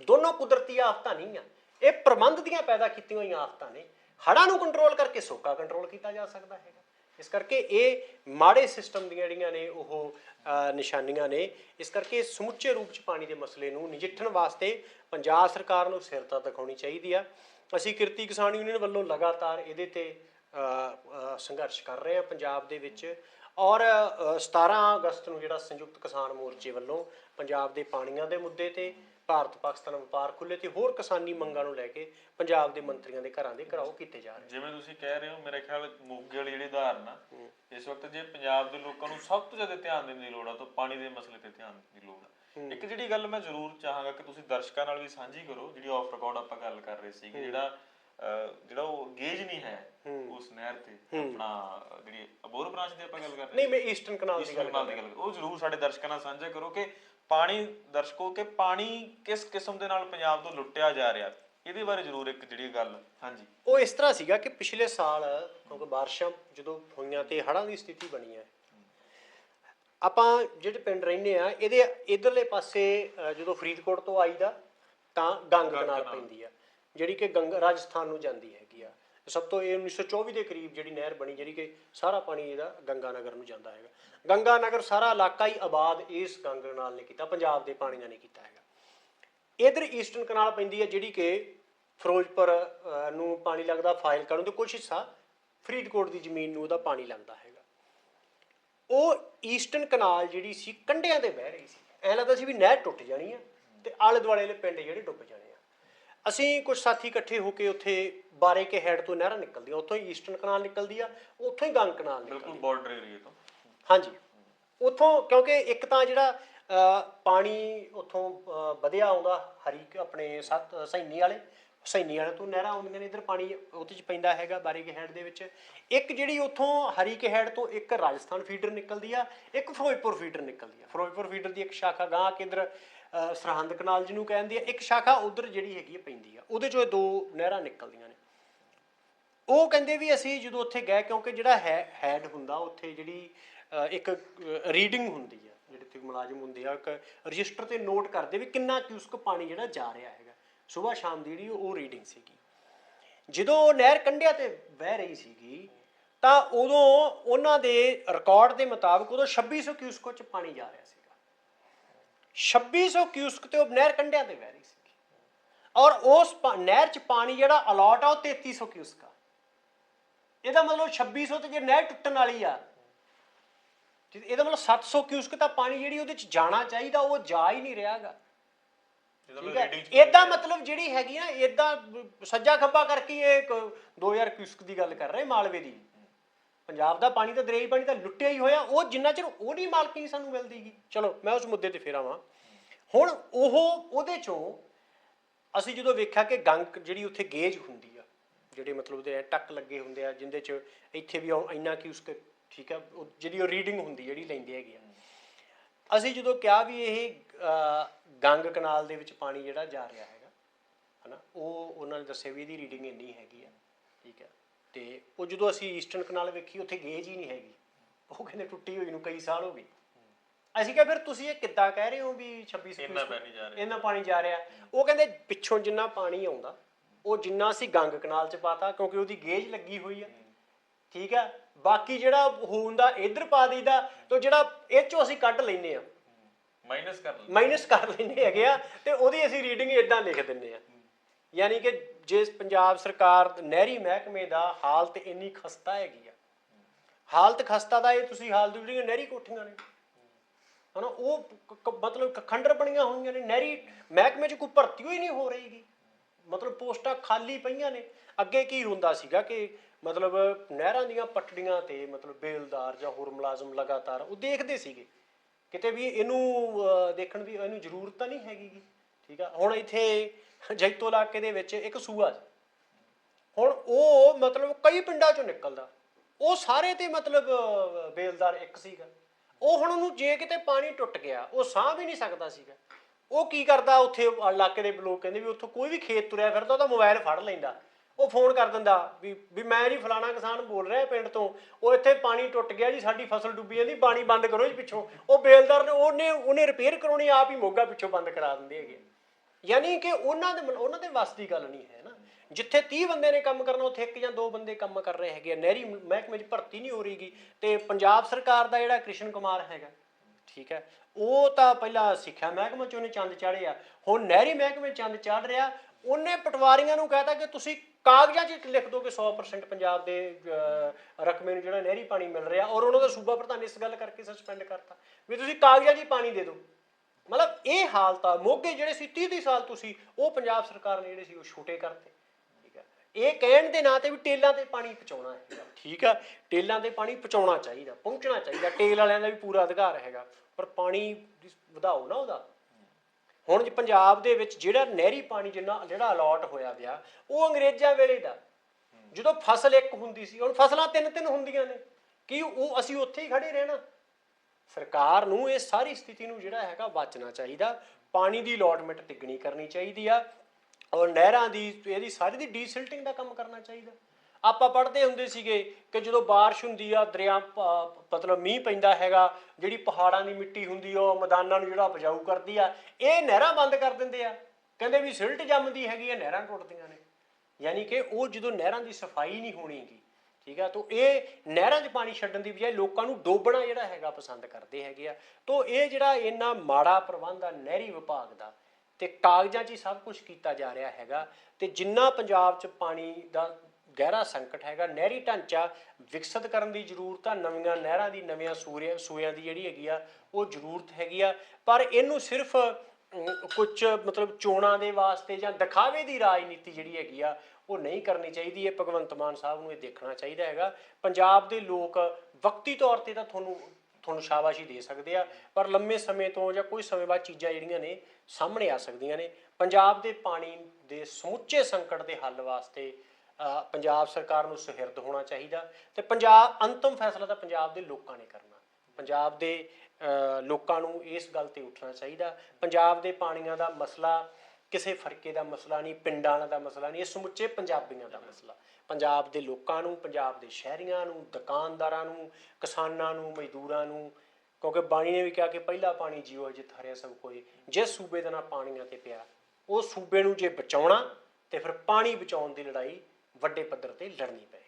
ਦੋਨੋਂ ਕੁਦਰਤੀ ਆਫਤਾਂ ਨਹੀਂ ਆ ਇਹ ਪ੍ਰਬੰਧ ਦੀਆਂ ਪੈਦਾ ਕੀਤੀਆਂ ਹੋਈਆਂ ਆਫਤਾਂ ਨੇ। ਹੜ੍ਹਾਂ ਨੂੰ ਕੰਟਰੋਲ ਕਰਕੇ ਸੋਕਾ ਕੰਟਰੋਲ ਕੀਤਾ ਜਾ ਸਕਦਾ ਹੈਗਾ। ਇਸ ਕਰਕੇ ਇਹ ਮਾੜੇ ਸਿਸਟਮ ਦੀਆਂ ਜਿਹੜੀਆਂ ਨੇ ਉਹ ਨਿਸ਼ਾਨੀਆਂ ਨੇ ਇਸ ਕਰਕੇ ਸਮੁੱਚੇ ਰੂਪ ਚ ਪਾਣੀ ਦੇ ਮਸਲੇ ਨੂੰ ਨਜਿੱਠਣ ਵਾਸਤੇ ਪੰਜਾਬ ਸਰਕਾਰ ਨੂੰ ਸਿਰਤਾ ਦਿਖਾਉਣੀ ਚਾਹੀਦੀ ਆ। ਅਸੀਂ ਕਿਰਤੀ ਕਿਸਾਨ ਯੂਨੀਅਨ ਵੱਲੋਂ ਲਗਾਤਾਰ ਇਹਦੇ ਤੇ ਸੰਘਰਸ਼ ਕਰ ਰਹੇ ਆ ਪੰਜਾਬ ਦੇ ਵਿੱਚ। ਔਰ ਅਹ, 17 ਅਗਸਤ ਨੂੰ ਜਿਹੜਾ ਸੰਯੁਕਤ ਕਿਸਾਨ ਮੋਰਚੇ ਵੱਲੋਂ ਪੰਜਾਬ ਦੇ ਪਾਣੀਆਂ ਦੇ ਮੁੱਦੇ ਤੇ ਭਾਰਤ ਪਾਕਿਸਤਾਨ ਵਪਾਰ ਖੁੱਲੇ ਤੇ ਹੋਰ ਕਿਸਾਨੀ ਮੰਗਾਂ ਨੂੰ ਲੈ ਕੇ ਪੰਜਾਬ ਦੇ ਮੰਤਰੀਆਂ ਦੇ ਘਰਾਂ ਦੇ ਘਰਾਓ ਕੀਤੇ ਜਾ ਰਹੇ ਜਿਵੇਂ ਤੁਸੀਂ ਕਹਿ ਰਹੇ ਹੋ ਮੇਰੇ ਖਿਆਲ ਮੋਗੇ ਵਾਲੀ ਜਿਹੜੀ ਉਦਾਹਰਨ ਆ ਇਸ ਵਕਤ ਜੇ ਪੰਜਾਬ ਦੇ ਲੋਕਾਂ ਨੂੰ ਸਭ ਤੋਂ ਜ਼ਿਆਦਾ ਧਿਆਨ ਦੇਣ ਦੀ ਲੋੜ ਆ ਤਾਂ ਪਾਣੀ ਦੇ ਮਸਲੇ ਤੇ ਧਿਆਨ ਦੇਣ ਦੀ ਲੋੜ ਆ। ਇੱਕ ਜਿਹੜੀ ਗੱਲ ਮੈਂ ਜ਼ਰੂਰ ਚਾਹਾਂਗਾ ਕਿ ਤੁਸੀਂ ਦਰਸ਼ਕਾਂ ਨਾਲ ਵੀ ਸਾਂਝੀ ਕਰੋ ਜਿਹੜੀ ਆਫ ਰਿਕਾਰਡ ਆਪਾਂ ਗੱਲ ਕਰ ਰਹੇ ਸੀਗੇ ਜਿਹੜਾ ਜਿਹੜਾ ਉਹ ਗੇਜ ਨਹੀਂ ਹੈ ਉਸ ਨਹਿਰ ਤੇ ਆਪਣਾ ਜਿਹੜੀ ਅਬੋਰ ਬ੍ਰਾਂਚ ਦੀ ਆਪਾਂ ਗੱਲ ਕਰ ਰਹੇ ਨਹੀਂ ਮੈਂ ਈਸਟਰਨ ਕਨਾਲ ਦੀ ਗੱਲ ਕਰੋ। ਉਹ ਜ਼ਰੂਰ ਸਾਡੇ ਦਰਸ਼ਕਾਂ ਨਾਲ ਸਾਂਝਾ ਕਰੋ ਕਿ ਪਾਣੀ ਦਰਸ਼ਕੋ ਕਿ ਪਾਣੀ ਕਿਸ ਕਿਸਮ ਦੇ ਨਾਲ ਪੰਜਾਬ ਤੋਂ ਲੁੱਟਿਆ ਜਾ ਰਿਹਾ। ਇਹਦੇ ਬਾਰੇ ਜ਼ਰੂਰ ਇੱਕ ਜਿਹੜੀ ਗੱਲ ਹਾਂਜੀ। ਉਹ ਇਸ ਤਰ੍ਹਾਂ ਸੀਗਾ ਕਿ ਪਿਛਲੇ ਸਾਲ ਕਿਉਂਕਿ ਬਾਰਿਸ਼ਾਂ ਜਦੋਂ ਹੋਈਆਂ ਤੇ ਹੜ੍ਹਾਂ ਦੀ ਸਥਿਤੀ ਬਣੀ ਹੈ ਆਪਾਂ ਜਿਹੜੇ ਪਿੰਡ ਰਹਿੰਦੇ ਆ ਇਹਦੇ ਇਧਰਲੇ ਪਾਸੇ ਜਦੋਂ ਫਰੀਦਕੋਟ ਤੋਂ ਆਈਦਾ ਤਾਂ ਗੰਗ ਕਨਾਲ। ਪੈਂਦੀ ਆ। ਜਿਹੜੀ ਕਿ ਗੰਗਾ ਰਾਜਸਥਾਨ ਨੂੰ ਜਾਂਦੀ ਹੈਗੀ ਆ। ਸਭ ਤੋਂ ਇਹ 1924 ਦੇ ਕਰੀਬ ਜਿਹੜੀ ਨਹਿਰ ਬਣੀ, ਜਿਹੜੀ ਕਿ ਸਾਰਾ ਪਾਣੀ ਇਹਦਾ ਗੰਗਾ ਨਗਰ ਨੂੰ ਜਾਂਦਾ ਹੈਗਾ। ਗੰਗਾ ਨਗਰ ਸਾਰਾ ਇਲਾਕਾ ਹੀ ਆਬਾਦ ਇਸ ਗੰਗ ਨਾਲ ਨੇ ਕੀਤਾ, ਪੰਜਾਬ ਦੇ ਪਾਣੀ ਨਾਲ ਨਹੀਂ ਕੀਤਾ ਹੈਗਾ। ਇਧਰ ਈਸਟਰਨ ਕਨਾਲ ਪੈਂਦੀ ਹੈ, ਜਿਹੜੀ ਕਿ ਫਿਰੋਜ਼ਪੁਰ ਨੂੰ ਪਾਣੀ ਲੱਗਦਾ, ਫਾਇਲ ਕਰਨ ਤੇ ਕੁਝ ਹਿੱਸਾ ਫਰੀਦਕੋਟ ਦੀ ਜ਼ਮੀਨ ਨੂੰ ਉਹਦਾ ਪਾਣੀ ਲੱਗਦਾ ਹੈਗਾ। ਉਹ ਈਸਟਰਨ ਕਨਾਲ ਜਿਹੜੀ ਸੀ, ਕੰਢਿਆਂ ਤੇ ਵਹਿ ਰਹੀ ਸੀ। ਐ ਲੱਗਦਾ ਸੀ ਵੀ ਨਹਿਰ ਟੁੱਟ ਜਾਣੀ ਆ ਤੇ ਆਲੇ ਦੁਆਲੇ ਦੇ ਪਿੰਡ ਜਿਹੜੇ ਡੁੱਬ ਜਾਣੇ। ਅਸੀਂ ਕੁਝ ਸਾਥੀ ਇਕੱਠੇ ਹੋ ਕੇ ਉੱਥੇ ਬਾਰੇ ਕੇ ਹੈਡ ਤੋਂ ਨਹਿਰਾਂ ਨਿਕਲਦੀਆਂ ਉੱਥੋਂ ਹੀ ਈਸਟਰਨ ਕਨਾਲ ਨਿਕਲਦੀ ਆ ਉੱਥੋਂ ਹੀ ਗੰਗ ਕਨਾਲ ਨਿਕਲਦੀ ਬਿਲਕੁਲ ਬਾਰਡਰ ਏਰੀਆ ਤੋਂ। ਹਾਂਜੀ। ਉੱਥੋਂ ਕਿਉਂਕਿ ਇੱਕ ਤਾਂ ਜਿਹੜਾ ਪਾਣੀ ਉੱਥੋਂ ਵਧਿਆ ਆਉਂਦਾ ਹਰੀ ਆਪਣੇ ਸੱਤ ਸੈਣੀ ਵਾਲੇ ਸੈਣੀ ਵਾਲੇ ਤੋਂ ਨਹਿਰਾਂ ਆਉਂਦੀਆਂ ਨੇ ਇਧਰ ਪਾਣੀ ਉਹਦੇ ਚ ਪੈਂਦਾ ਹੈਗਾ ਬਾਰੀ ਕੇ ਹੈਡ ਦੇ ਵਿੱਚ। ਇੱਕ ਜਿਹੜੀ ਉੱਥੋਂ ਹਰੀ ਕੇ ਹੈਡ ਤੋਂ ਇੱਕ ਰਾਜਸਥਾਨ ਫੀਡਰ ਨਿਕਲਦੀ ਆ ਇੱਕ ਫਿਰੋਜ਼ਪੁਰ ਫੀਡਰ ਨਿਕਲਦੀ ਆ। ਫਿਰੋਜ਼ਪੁਰ ਫੀਡਰ ਦੀ ਇੱਕ ਸ਼ਾਖਾ ਗਾਂ ਕੇ ਇਧਰ ਸਰਹੰਦ ਕਨਾਲ ਜਿਹਨੂੰ ਕਹਿੰਦੇ ਆ, ਇੱਕ ਸ਼ਾਖਾ ਉਧਰ ਜਿਹੜੀ ਹੈਗੀ ਆ, ਪੈਂਦੀ ਆ। ਉਹਦੇ ਚੋਂ ਇਹ ਦੋ ਨਹਿਰਾਂ ਨਿਕਲਦੀਆਂ ਨੇ। ਉਹ ਕਹਿੰਦੇ ਵੀ ਅਸੀਂ ਜਦੋਂ ਉੱਥੇ ਗਏ, ਕਿਉਂਕਿ ਜਿਹੜਾ ਹੈ ਹੈਡ ਹੁੰਦਾ, ਉੱਥੇ ਜਿਹੜੀ ਇੱਕ ਰੀਡਿੰਗ ਹੁੰਦੀ ਆ, ਜਿਹੜੇ ਤੇ ਮੁਲਾਜ਼ਮ ਹੁੰਦੇ ਆ, ਇੱਕ ਰਜਿਸਟਰ ਤੇ ਨੋਟ ਕਰਦੇ ਵੀ ਕਿੰਨਾ ਕਿਊਸਕ ਪਾਣੀ ਜਿਹੜਾ ਜਾ ਰਿਹਾ ਹੈਗਾ। ਸਵੇਰ ਸ਼ਾਮ ਦੀ ਜਿਹੜੀ ਉਹ ਰੀਡਿੰਗ ਸੀਗੀ। ਜਦੋਂ ਉਹ ਨਹਿਰ ਕੰਢਿਆਂ ਤੇ ਵਹਿ ਰਹੀ ਸੀਗੀ, ਤਾਂ ਉਦੋਂ ਉਹਨਾਂ ਦੇ ਰਿਕਾਰਡ ਦੇ ਮੁਤਾਬਕ ਉਦੋਂ 2600 ਕਿਊਸਕ ਚ ਪਾਣੀ ਜਾ ਰਿਹਾ ਸੀ। 2600 ਕਿਊਸਕ ਤੇ ਉਹ ਨਹਿਰ ਕੰਢਿਆਂ ਤੇ ਵਹਿ ਰਹੀ ਸੀਗੀ ਔਰ ਉਸ ਨਹਿਰ ਚ ਪਾਣੀ ਜਿਹੜਾ ਅਲਾਟ ਆ ਉਹ 3300 ਕਿਊਸਕ ਆ। ਇਹਦਾ ਮਤਲਬ 2600 ਤੇ ਜੇ ਨਹਿਰ ਟੁੱਟਣ ਵਾਲੀ ਆ ਇਹਦਾ ਮਤਲਬ 700 ਕਿਊਸਕ ਤਾਂ ਪਾਣੀ ਜਿਹੜੀ ਉਹਦੇ ਚ ਜਾਣਾ ਚਾਹੀਦਾ ਉਹ ਜਾ ਹੀ ਨਹੀਂ ਰਿਹਾਗਾ। ਇਦਾਂ ਮਤਲਬ ਜਿਹੜੀ ਹੈਗੀ ਨਾ ਇਦਾਂ ਸੱਜਾ ਖੱਬਾ ਕਰਕੇ ਇਹ ਇੱਕ 2000 ਕਿਊਸਕ ਦੀ ਗੱਲ ਕਰ ਰਹੇ ਮਾਲਵੇ ਦੀ। ਪੰਜਾਬ ਦਾ ਪਾਣੀ ਤਾਂ ਦਰਿਆਈ ਪਾਣੀ ਤਾਂ ਲੁੱਟਿਆ ਹੀ ਹੋਇਆ, ਉਹ ਜਿੰਨਾ ਚਿਰ ਉਹਦੀ ਮਾਲਕੀ ਨਹੀਂ ਸਾਨੂੰ ਮਿਲਦੀਗੀ। ਚਲੋ, ਮੈਂ ਉਸ ਮੁੱਦੇ ਤੇ ਫੇਰ ਆਵਾਂ। ਹੁਣ ਉਹ, ਉਹਦੇ ਚੋਂ ਅਸੀਂ ਜਦੋਂ ਵੇਖਿਆ ਕਿ ਗੰਗ ਜਿਹੜੀ ਉੱਥੇ ਗੇਜ ਹੁੰਦੀ ਆ, ਜਿਹੜੇ ਮਤਲਬ ਉਹਦੇ ਟੱਕ ਲੱਗੇ ਹੁੰਦੇ ਆ, ਜਿੰਦੇ ਚ ਇੱਥੇ ਵੀ ਉਹ ਇੰਨਾ ਕਿ ਉਸ ਠੀਕ ਆ, ਉਹ ਜਿਹੜੀ ਉਹ ਰੀਡਿੰਗ ਹੁੰਦੀ ਜਿਹੜੀ ਲੈਂਦੇ ਹੈਗੇ ਆ। ਅਸੀਂ ਜਦੋਂ ਕਿਹਾ ਵੀ ਇਹ ਗੰਗ ਕਨਾਲ ਦੇ ਵਿੱਚ ਪਾਣੀ ਜਿਹੜਾ ਜਾ ਰਿਹਾ ਹੈਗਾ, ਹਨਾ, ਉਹ ਉਹਨਾਂ ਨੇ ਦੱਸਿਆ ਵੀ ਇਹਦੀ ਰੀਡਿੰਗ ਇੰਨੀ ਹੈਗੀ ਆ, ਠੀਕ ਹੈ ਤੇ ਉਹ ਜਦੋਂ ਅਸੀਂ ਈਸਟਰਨ ਕਨਾਲ ਵੇਖੀ ਉੱਥੇ ਗੇਜ ਹੀ ਨਹੀਂ ਹੈਗੀ। ਉਹ ਕਹਿੰਦੇ ਟੁੱਟੀ ਹੋਈ ਨੂੰ ਕਈ ਸਾਲ ਹੋ ਗਏ। ਅਸੀਂ ਕਿਹਾ ਫਿਰ ਤੁਸੀਂ ਇਹ ਕਿੱਦਾਂ ਕਹਿ ਰਹੇ ਹੋ ਵੀ 26 ਸੌ ਇੰਨਾ ਪਾਣੀ ਜਾ ਰਿਹਾ। ਇੰਨਾ ਪਾਣੀ ਜਾ ਰਿਹਾ? ਉਹ ਕਹਿੰਦੇ ਪਿੱਛੋਂ ਜਿੰਨਾ ਪਾਣੀ ਆਉਂਦਾ ਉਹ ਜਿੰਨਾ ਅਸੀਂ ਗੰਗ ਕਨਾਲ ਚ ਪਾਤਾ ਕਿਉਂਕਿ ਉਹਦੀ ਗੇਜ ਲੱਗੀ ਹੋਈ ਆ। ਠੀਕ ਆ? ਬਾਕੀ ਜਿਹੜਾ ਹੁੰਦਾ ਇਧਰ ਪਾ ਦਈਦਾ ਤੇ ਜਿਹੜਾ ਇਹ ਚੋਂ ਅਸੀਂ ਕੱਢ ਲੈਨੇ ਆ। ਮਾਈਨਸ ਕਰ ਲਓ ਮਾਈਨਸ ਕਰ ਲੈਨੇ ਹੈਗੇ ਆ ਤੇ ਉਹਦੀ ਅਸੀਂ ਰੀਡਿੰਗ ਇਦਾਂ ਲਿਖ ਦਿੰਨੇ ਆ। ਯਾਨੀ ਕਿ ਜੇ ਪੰਜਾਬ ਸਰਕਾਰ ਨਹਿਰੀ ਮਹਿਕਮੇ ਦਾ ਹਾਲਤ ਇੰਨੀ ਖਸਤਾ ਹੈਗੀ ਆ। ਹਾਲਤ ਖਸਤਾ ਦਾ ਇਹ ਤੁਸੀਂ ਹਾਲ ਜਿਹੜੀਆਂ ਨਹਿਰੀ ਕੋਠੀਆਂ ਨੇ। ਹਨਾ ਉਹ ਮਤਲਬ ਖੰਡਰ ਬਣੀਆਂ ਹੋਈਆਂ ਨੇ। ਨਹਿਰੀ ਮਹਿਕਮੇ 'ਚ ਕੋਈ ਭਰਤੀ ਹੋਈ ਨਹੀਂ ਹੋ ਰਹੀਗੀ ਮਤਲਬ ਪੋਸਟਾਂ ਖਾਲੀ ਪਈਆਂ ਨੇ। ਅੱਗੇ ਕੀ ਹੁੰਦਾ ਸੀਗਾ ਕਿ ਮਤਲਬ ਨਹਿਰਾਂ ਦੀਆਂ ਪਟੜੀਆਂ ਤੇ ਮਤਲਬ ਬੇਲਦਾਰ ਜਾਂ ਹੋਰ ਮੁਲਾਜ਼ਮ ਲਗਾਤਾਰ ਉਹ ਦੇਖਦੇ ਸੀਗੇ। ਕਿਤੇ ਵੀ ਇਹਨੂੰ ਅਹ, ਦੇਖਣ ਦੀ ਇਹਨੂੰ ਜ਼ਰੂਰਤ ਤਾਂ ਨਹੀਂ ਹੈਗੀ ਠੀਕ ਆ ਹੁਣ ਇੱਥੇ ਜੈਤੋ ਇਲਾਕੇ ਦੇ ਵਿੱਚ ਇੱਕ ਸੂਆ ਸੀ। ਹੁਣ ਉਹ ਮਤਲਬ ਕਈ ਪਿੰਡਾਂ ਚੋਂ ਨਿਕਲਦਾ। ਉਹ ਸਾਰੇ ਤੇ ਮਤਲਬ ਬੇਲਦਾਰ ਇੱਕ ਸੀਗਾ। ਉਹ ਹੁਣ ਉਹਨੂੰ ਜੇ ਕਿਤੇ ਪਾਣੀ ਟੁੱਟ ਗਿਆ, ਉਹ ਸਾਹ ਵੀ ਨਹੀਂ ਸਕਦਾ ਸੀਗਾ। ਉਹ ਕੀ ਕਰਦਾ ਉੱਥੇ ਇਲਾਕੇ ਦੇ ਲੋਕ ਕਹਿੰਦੇ ਵੀ ਉੱਥੋਂ ਕੋਈ ਵੀ ਖੇਤ ਤੁਰਿਆ ਫਿਰਦਾ, ਉਹਦਾ ਮੋਬਾਈਲ ਫੜ ਲੈਂਦਾ। ਉਹ ਫੋਨ ਕਰ ਦਿੰਦਾ ਵੀ ਵੀ ਮੈਂ ਜੀ ਫਲਾਣਾ ਕਿਸਾਨ ਬੋਲ ਰਿਹਾ ਪਿੰਡ ਤੋਂ। ਉਹ ਇੱਥੇ ਪਾਣੀ ਟੁੱਟ ਗਿਆ ਜੀ, ਸਾਡੀ ਫਸਲ ਡੁੱਬੀ ਜਾਂਦੀ, ਪਾਣੀ ਬੰਦ ਕਰੋ ਜੀ ਪਿੱਛੋਂ। ਉਹ ਬੇਲਦਾਰ ਨੇ ਉਹਨੇ ਉਹਨੇ ਰਿਪੇਅਰ ਕਰਾਉਣੀ, ਆਪ ਹੀ ਮੋਗਾ ਪਿੱਛੋਂ ਬੰਦ ਕਰਾ ਦਿੰਦੇ ਹੈਗੇ। ਯਾਨੀ ਕਿ ਉਹਨਾਂ ਦੇ ਉਹਨਾਂ ਦੇ ਵੱਸ ਦੀ ਗੱਲ ਨਹੀਂ ਹੈ ਨਾ। ਜਿੱਥੇ 30 ਬੰਦੇ ਨੇ ਕੰਮ ਕਰਨਾ ਉੱਥੇ ਇੱਕ ਜਾਂ ਦੋ ਬੰਦੇ ਕੰਮ ਕਰ ਰਹੇ ਹੈਗੇ ਆ। ਨਹਿਰੀ ਮਹਿਕਮੇ 'ਚ ਭਰਤੀ ਨਹੀਂ ਹੋ ਰਹੀਗੀ। ਤੇ ਪੰਜਾਬ ਸਰਕਾਰ ਦਾ ਜਿਹੜਾ ਕ੍ਰਿਸ਼ਨ ਕੁਮਾਰ ਹੈਗਾ ਠੀਕ ਹੈ ਉਹ ਤਾਂ ਪਹਿਲਾਂ ਸਿੱਖਿਆ ਮਹਿਕਮੇ 'ਚ ਉਹਨੇ ਚੰਦ ਚਾੜਿਆ ਹੁਣ ਨਹਿਰੀ ਮਹਿਕਮੇ ਚੰਦ ਚਾੜ ਰਿਹਾ। ਉਹਨੇ ਪਟਵਾਰੀਆਂ ਨੂੰ ਕਹਿਤਾ ਕਿ ਤੁਸੀਂ ਕਾਗਜ਼ਾਂ 'ਚ ਲਿਖ ਦਿਓ ਕਿ 100% ਪੰਜਾਬ ਦੇ ਅਹ, ਰਕਮੇ ਨੂੰ ਜਿਹੜਾ ਨਹਿਰੀ ਪਾਣੀ ਮਿਲ ਰਿਹਾ। ਔਰ ਉਹਨਾਂ ਦਾ ਸੂਬਾ ਪ੍ਰਧਾਨ ਇਸ ਗੱਲ ਕਰਕੇ ਸਸਪੈਂਡ ਕਰਤਾ ਵੀ ਤੁਸੀਂ ਕਾਗਜ਼ਾਂ 'ਚ ਹੀ ਪਾਣੀ ਦੇ ਦਿਓ। ਮਤਲਬ ਇਹ ਹਾਲਤ ਮੋਗੇ ਜਿਹੜੇ ਸੀ 30 30 ਸਾਲ ਤੁਸੀਂ ਉਹ ਪੰਜਾਬ ਸਰਕਾਰ ਨੇ ਜਿਹੜੇ ਸੀ ਉਹ ਛੋਟੇ ਕਰਤੇ। ਠੀਕ ਆ ਇਹ ਕਹਿਣ ਦੇ ਨਾਂ ਤੇ ਵੀ ਟੇਲਾਂ ਤੇ ਪਾਣੀ ਪਹੁੰਚਾਉਣਾ ਹੈਗਾ ਠੀਕ ਆ ਟੇਲਾਂ ਤੇ ਪਾਣੀ ਪਹੁੰਚਾਉਣਾ ਚਾਹੀਦਾ, ਪਹੁੰਚਣਾ ਚਾਹੀਦਾ। ਟੇਲ ਵਾਲਿਆਂ ਦਾ ਵੀ ਪੂਰਾ ਅਧਿਕਾਰ ਹੈਗਾ, ਪਰ ਪਾਣੀ ਵਧਾਓ ਨਾ ਉਹਦਾ। ਹੁਣ ਪੰਜਾਬ ਦੇ ਵਿੱਚ ਜਿਹੜਾ ਨਹਿਰੀ ਪਾਣੀ ਜਿੰਨਾ ਜਿਹੜਾ ਅਲਾਟ ਹੋਇਆ ਪਿਆ, ਉਹ ਅੰਗਰੇਜ਼ਾਂ ਵੇਲੇ ਦਾ। ਜਦੋਂ ਫਸਲ ਇੱਕ ਹੁੰਦੀ ਸੀ, ਹੁਣ ਫਸਲਾਂ ਤਿੰਨ ਤਿੰਨ ਹੁੰਦੀਆਂ ਨੇ। ਕਿ ਉਹ, ਅਸੀਂ ਉੱਥੇ ਹੀ ਖੜੇ ਰਹਿਣਾ? ਸਰਕਾਰ ਨੂੰ ਇਹ ਸਾਰੀ ਸਥਿਤੀ ਨੂੰ ਜਿਹੜਾ ਹੈਗਾ ਬਚਣਾ ਚਾਹੀਦਾ। ਪਾਣੀ ਦੀ ਅਲਾਟਮੈਂਟ ਤਿੱਗਣੀ ਕਰਨੀ ਚਾਹੀਦੀ ਆ ਔਰ ਨਹਿਰਾਂ ਦੀ, ਇਹਦੀ ਸਾਰੀ ਦੀ ਡੀਸਿਲਟਿੰਗ ਦਾ ਕੰਮ ਕਰਨਾ ਚਾਹੀਦਾ। ਆਪਾਂ ਪੜ੍ਹਦੇ ਹੁੰਦੇ ਸੀਗੇ ਕਿ ਜਦੋਂ ਬਾਰਿਸ਼ ਹੁੰਦੀ ਆ, ਦਰਿਆ ਮਤਲਬ ਮੀਂਹ ਪੈਂਦਾ ਹੈਗਾ, ਜਿਹੜੀ ਪਹਾੜਾਂ ਦੀ ਮਿੱਟੀ ਹੁੰਦੀ ਆ, ਉਹ ਮੈਦਾਨਾਂ ਨੂੰ ਜਿਹੜਾ ਉਪਜਾਊ ਕਰਦੀ ਆ, ਇਹ ਨਹਿਰਾਂ ਬੰਦ ਕਰ ਦਿੰਦੇ ਆ। ਕਹਿੰਦੇ ਵੀ ਸਿਲਟ ਜੰਮਦੀ ਹੈਗੀ ਆ, ਨਹਿਰਾਂ ਟੁੱਟਦੀਆਂ ਨੇ। ਯਾਨੀ ਕਿ ਉਹ ਜਦੋਂ ਨਹਿਰਾਂ ਦੀ ਸਫ਼ਾਈ ਨਹੀਂ ਹੋਣੀਗੀ ਠੀਕ ਆ? ਤਾਂ ਇਹ ਨਹਿਰਾਂ 'ਚ ਪਾਣੀ ਛੱਡਣ ਦੀ ਬਜਾਏ ਲੋਕਾਂ ਨੂੰ ਡੋਬਣਾ ਜਿਹੜਾ ਹੈਗਾ ਪਸੰਦ ਕਰਦੇ ਹੈਗੇ ਆ। ਤਾਂ ਇਹ ਜਿਹੜਾ ਇੰਨਾ ਮਾੜਾ ਪ੍ਰਬੰਧ ਆ ਨਹਿਰੀ ਵਿਭਾਗ ਦਾ ਤੇ ਕਾਗਜ਼ਾਂ 'ਚ ਹੀ ਸਭ ਕੁਝ ਕੀਤਾ ਜਾ ਰਿਹਾ ਹੈਗਾ ਤੇ ਜਿੰਨਾ ਪੰਜਾਬ 'ਚ ਪਾਣੀ ਦਾ ਗਹਿਰਾ ਸੰਕਟ ਹੈਗਾ, ਨਹਿਰੀ ਢਾਂਚਾ ਵਿਕਸਿਤ ਕਰਨ ਦੀ ਜ਼ਰੂਰਤ ਆ, ਨਵੀਆਂ ਨਹਿਰਾਂ ਦੀ, ਨਵੀਆਂ ਸੂਰਿਆ ਸੂਇਆਂ ਦੀ ਜਿਹੜੀ ਹੈਗੀ ਆ, ਉਹ ਜ਼ਰੂਰਤ ਹੈਗੀ ਆ। ਪਰ ਇਹਨੂੰ ਸਿਰਫ ਕੁਝ ਮਤਲਬ ਚੋਣਾਂ ਦੇ ਵਾਸਤੇ ਜਾਂ ਦਿਖਾਵੇ ਦੀ ਰਾਜਨੀਤੀ ਜਿਹੜੀ ਹੈਗੀ ਆ ਉਹ ਨਹੀਂ ਕਰਨੀ ਚਾਹੀਦੀ, ਇਹ ਭਗਵੰਤ ਮਾਨ ਸਾਹਿਬ ਨੂੰ ਇਹ ਦੇਖਣਾ ਚਾਹੀਦਾ ਹੈਗਾ। ਪੰਜਾਬ ਦੇ ਲੋਕ ਵਕਤੀ ਤੌਰ ਤੇ ਤਾਂ ਤੁਹਾਨੂੰ ਤੁਹਾਨੂੰ ਸ਼ਾਬਾਸ਼ੀ ਦੇ ਸਕਦੇ ਆ, ਪਰ ਲੰਮੇ ਸਮੇਂ ਤੋਂ ਜਾਂ ਕੋਈ ਸਮੇਂ ਬਾਅਦ ਚੀਜ਼ਾਂ ਜਿਹੜੀਆਂ ਨੇ ਸਾਹਮਣੇ ਆ ਸਕਦੀਆਂ ਨੇ। ਪੰਜਾਬ ਦੇ ਪਾਣੀ ਦੇ ਸਮੁੱਚੇ ਸੰਕਟ ਦੇ ਹੱਲ ਵਾਸਤੇ ਪੰਜਾਬ ਸਰਕਾਰ ਨੂੰ ਸੁਹਿਰਦ ਹੋਣਾ ਚਾਹੀਦਾ ਤੇ ਪੰਜਾਬ, ਅੰਤਮ ਫੈਸਲਾ ਤਾਂ ਪੰਜਾਬ ਦੇ ਲੋਕਾਂ ਨੇ ਕਰਨਾ। ਪੰਜਾਬ ਦੇ ਲੋਕਾਂ ਨੂੰ ਇਸ ਗੱਲ ਤੇ ਉੱਠਣਾ ਚਾਹੀਦਾ। ਪੰਜਾਬ ਦੇ ਪਾਣੀਆਂ ਦਾ ਮਸਲਾ ਕਿਸੇ ਫਰਕੇ ਦਾ ਮਸਲਾ ਨਹੀਂ, ਪਿੰਡਾਂ ਦਾ ਮਸਲਾ ਨਹੀਂ, ਇਹ ਸਮੁੱਚੇ ਪੰਜਾਬੀਆਂ ਦਾ ਮਸਲਾ। ਪੰਜਾਬ ਦੇ ਲੋਕਾਂ ਨੂੰ, ਪੰਜਾਬ ਦੇ ਸ਼ਹਿਰੀਆਂ ਨੂੰ, ਦੁਕਾਨਦਾਰਾਂ ਨੂੰ, ਕਿਸਾਨਾਂ ਨੂੰ, ਮਜ਼ਦੂਰਾਂ ਨੂੰ, ਕਿਉਂਕਿ ਬਾਣੀ ਨੇ ਵੀ ਕਿਹਾ ਕਿ ਪਹਿਲਾ ਪਾਣੀ ਜੀਓ, ਜਿਤ ਹਰਿਆ ਸਭ ਕੋਈ ਜਿਸ ਸੂਬੇ ਦਾ ਨਾ ਪਾਣੀਆਂ ਤੇ ਪਿਆ, ਉਹ ਸੂਬੇ ਨੂੰ ਜੇ ਬਚਾਉਣਾ ਤੇ ਫਿਰ ਪਾਣੀ ਬਚਾਉਣ ਦੀ ਲੜਾਈ ਵੱਡੇ ਪੱਧਰ ਤੇ ਲੜਨੀ ਪੈ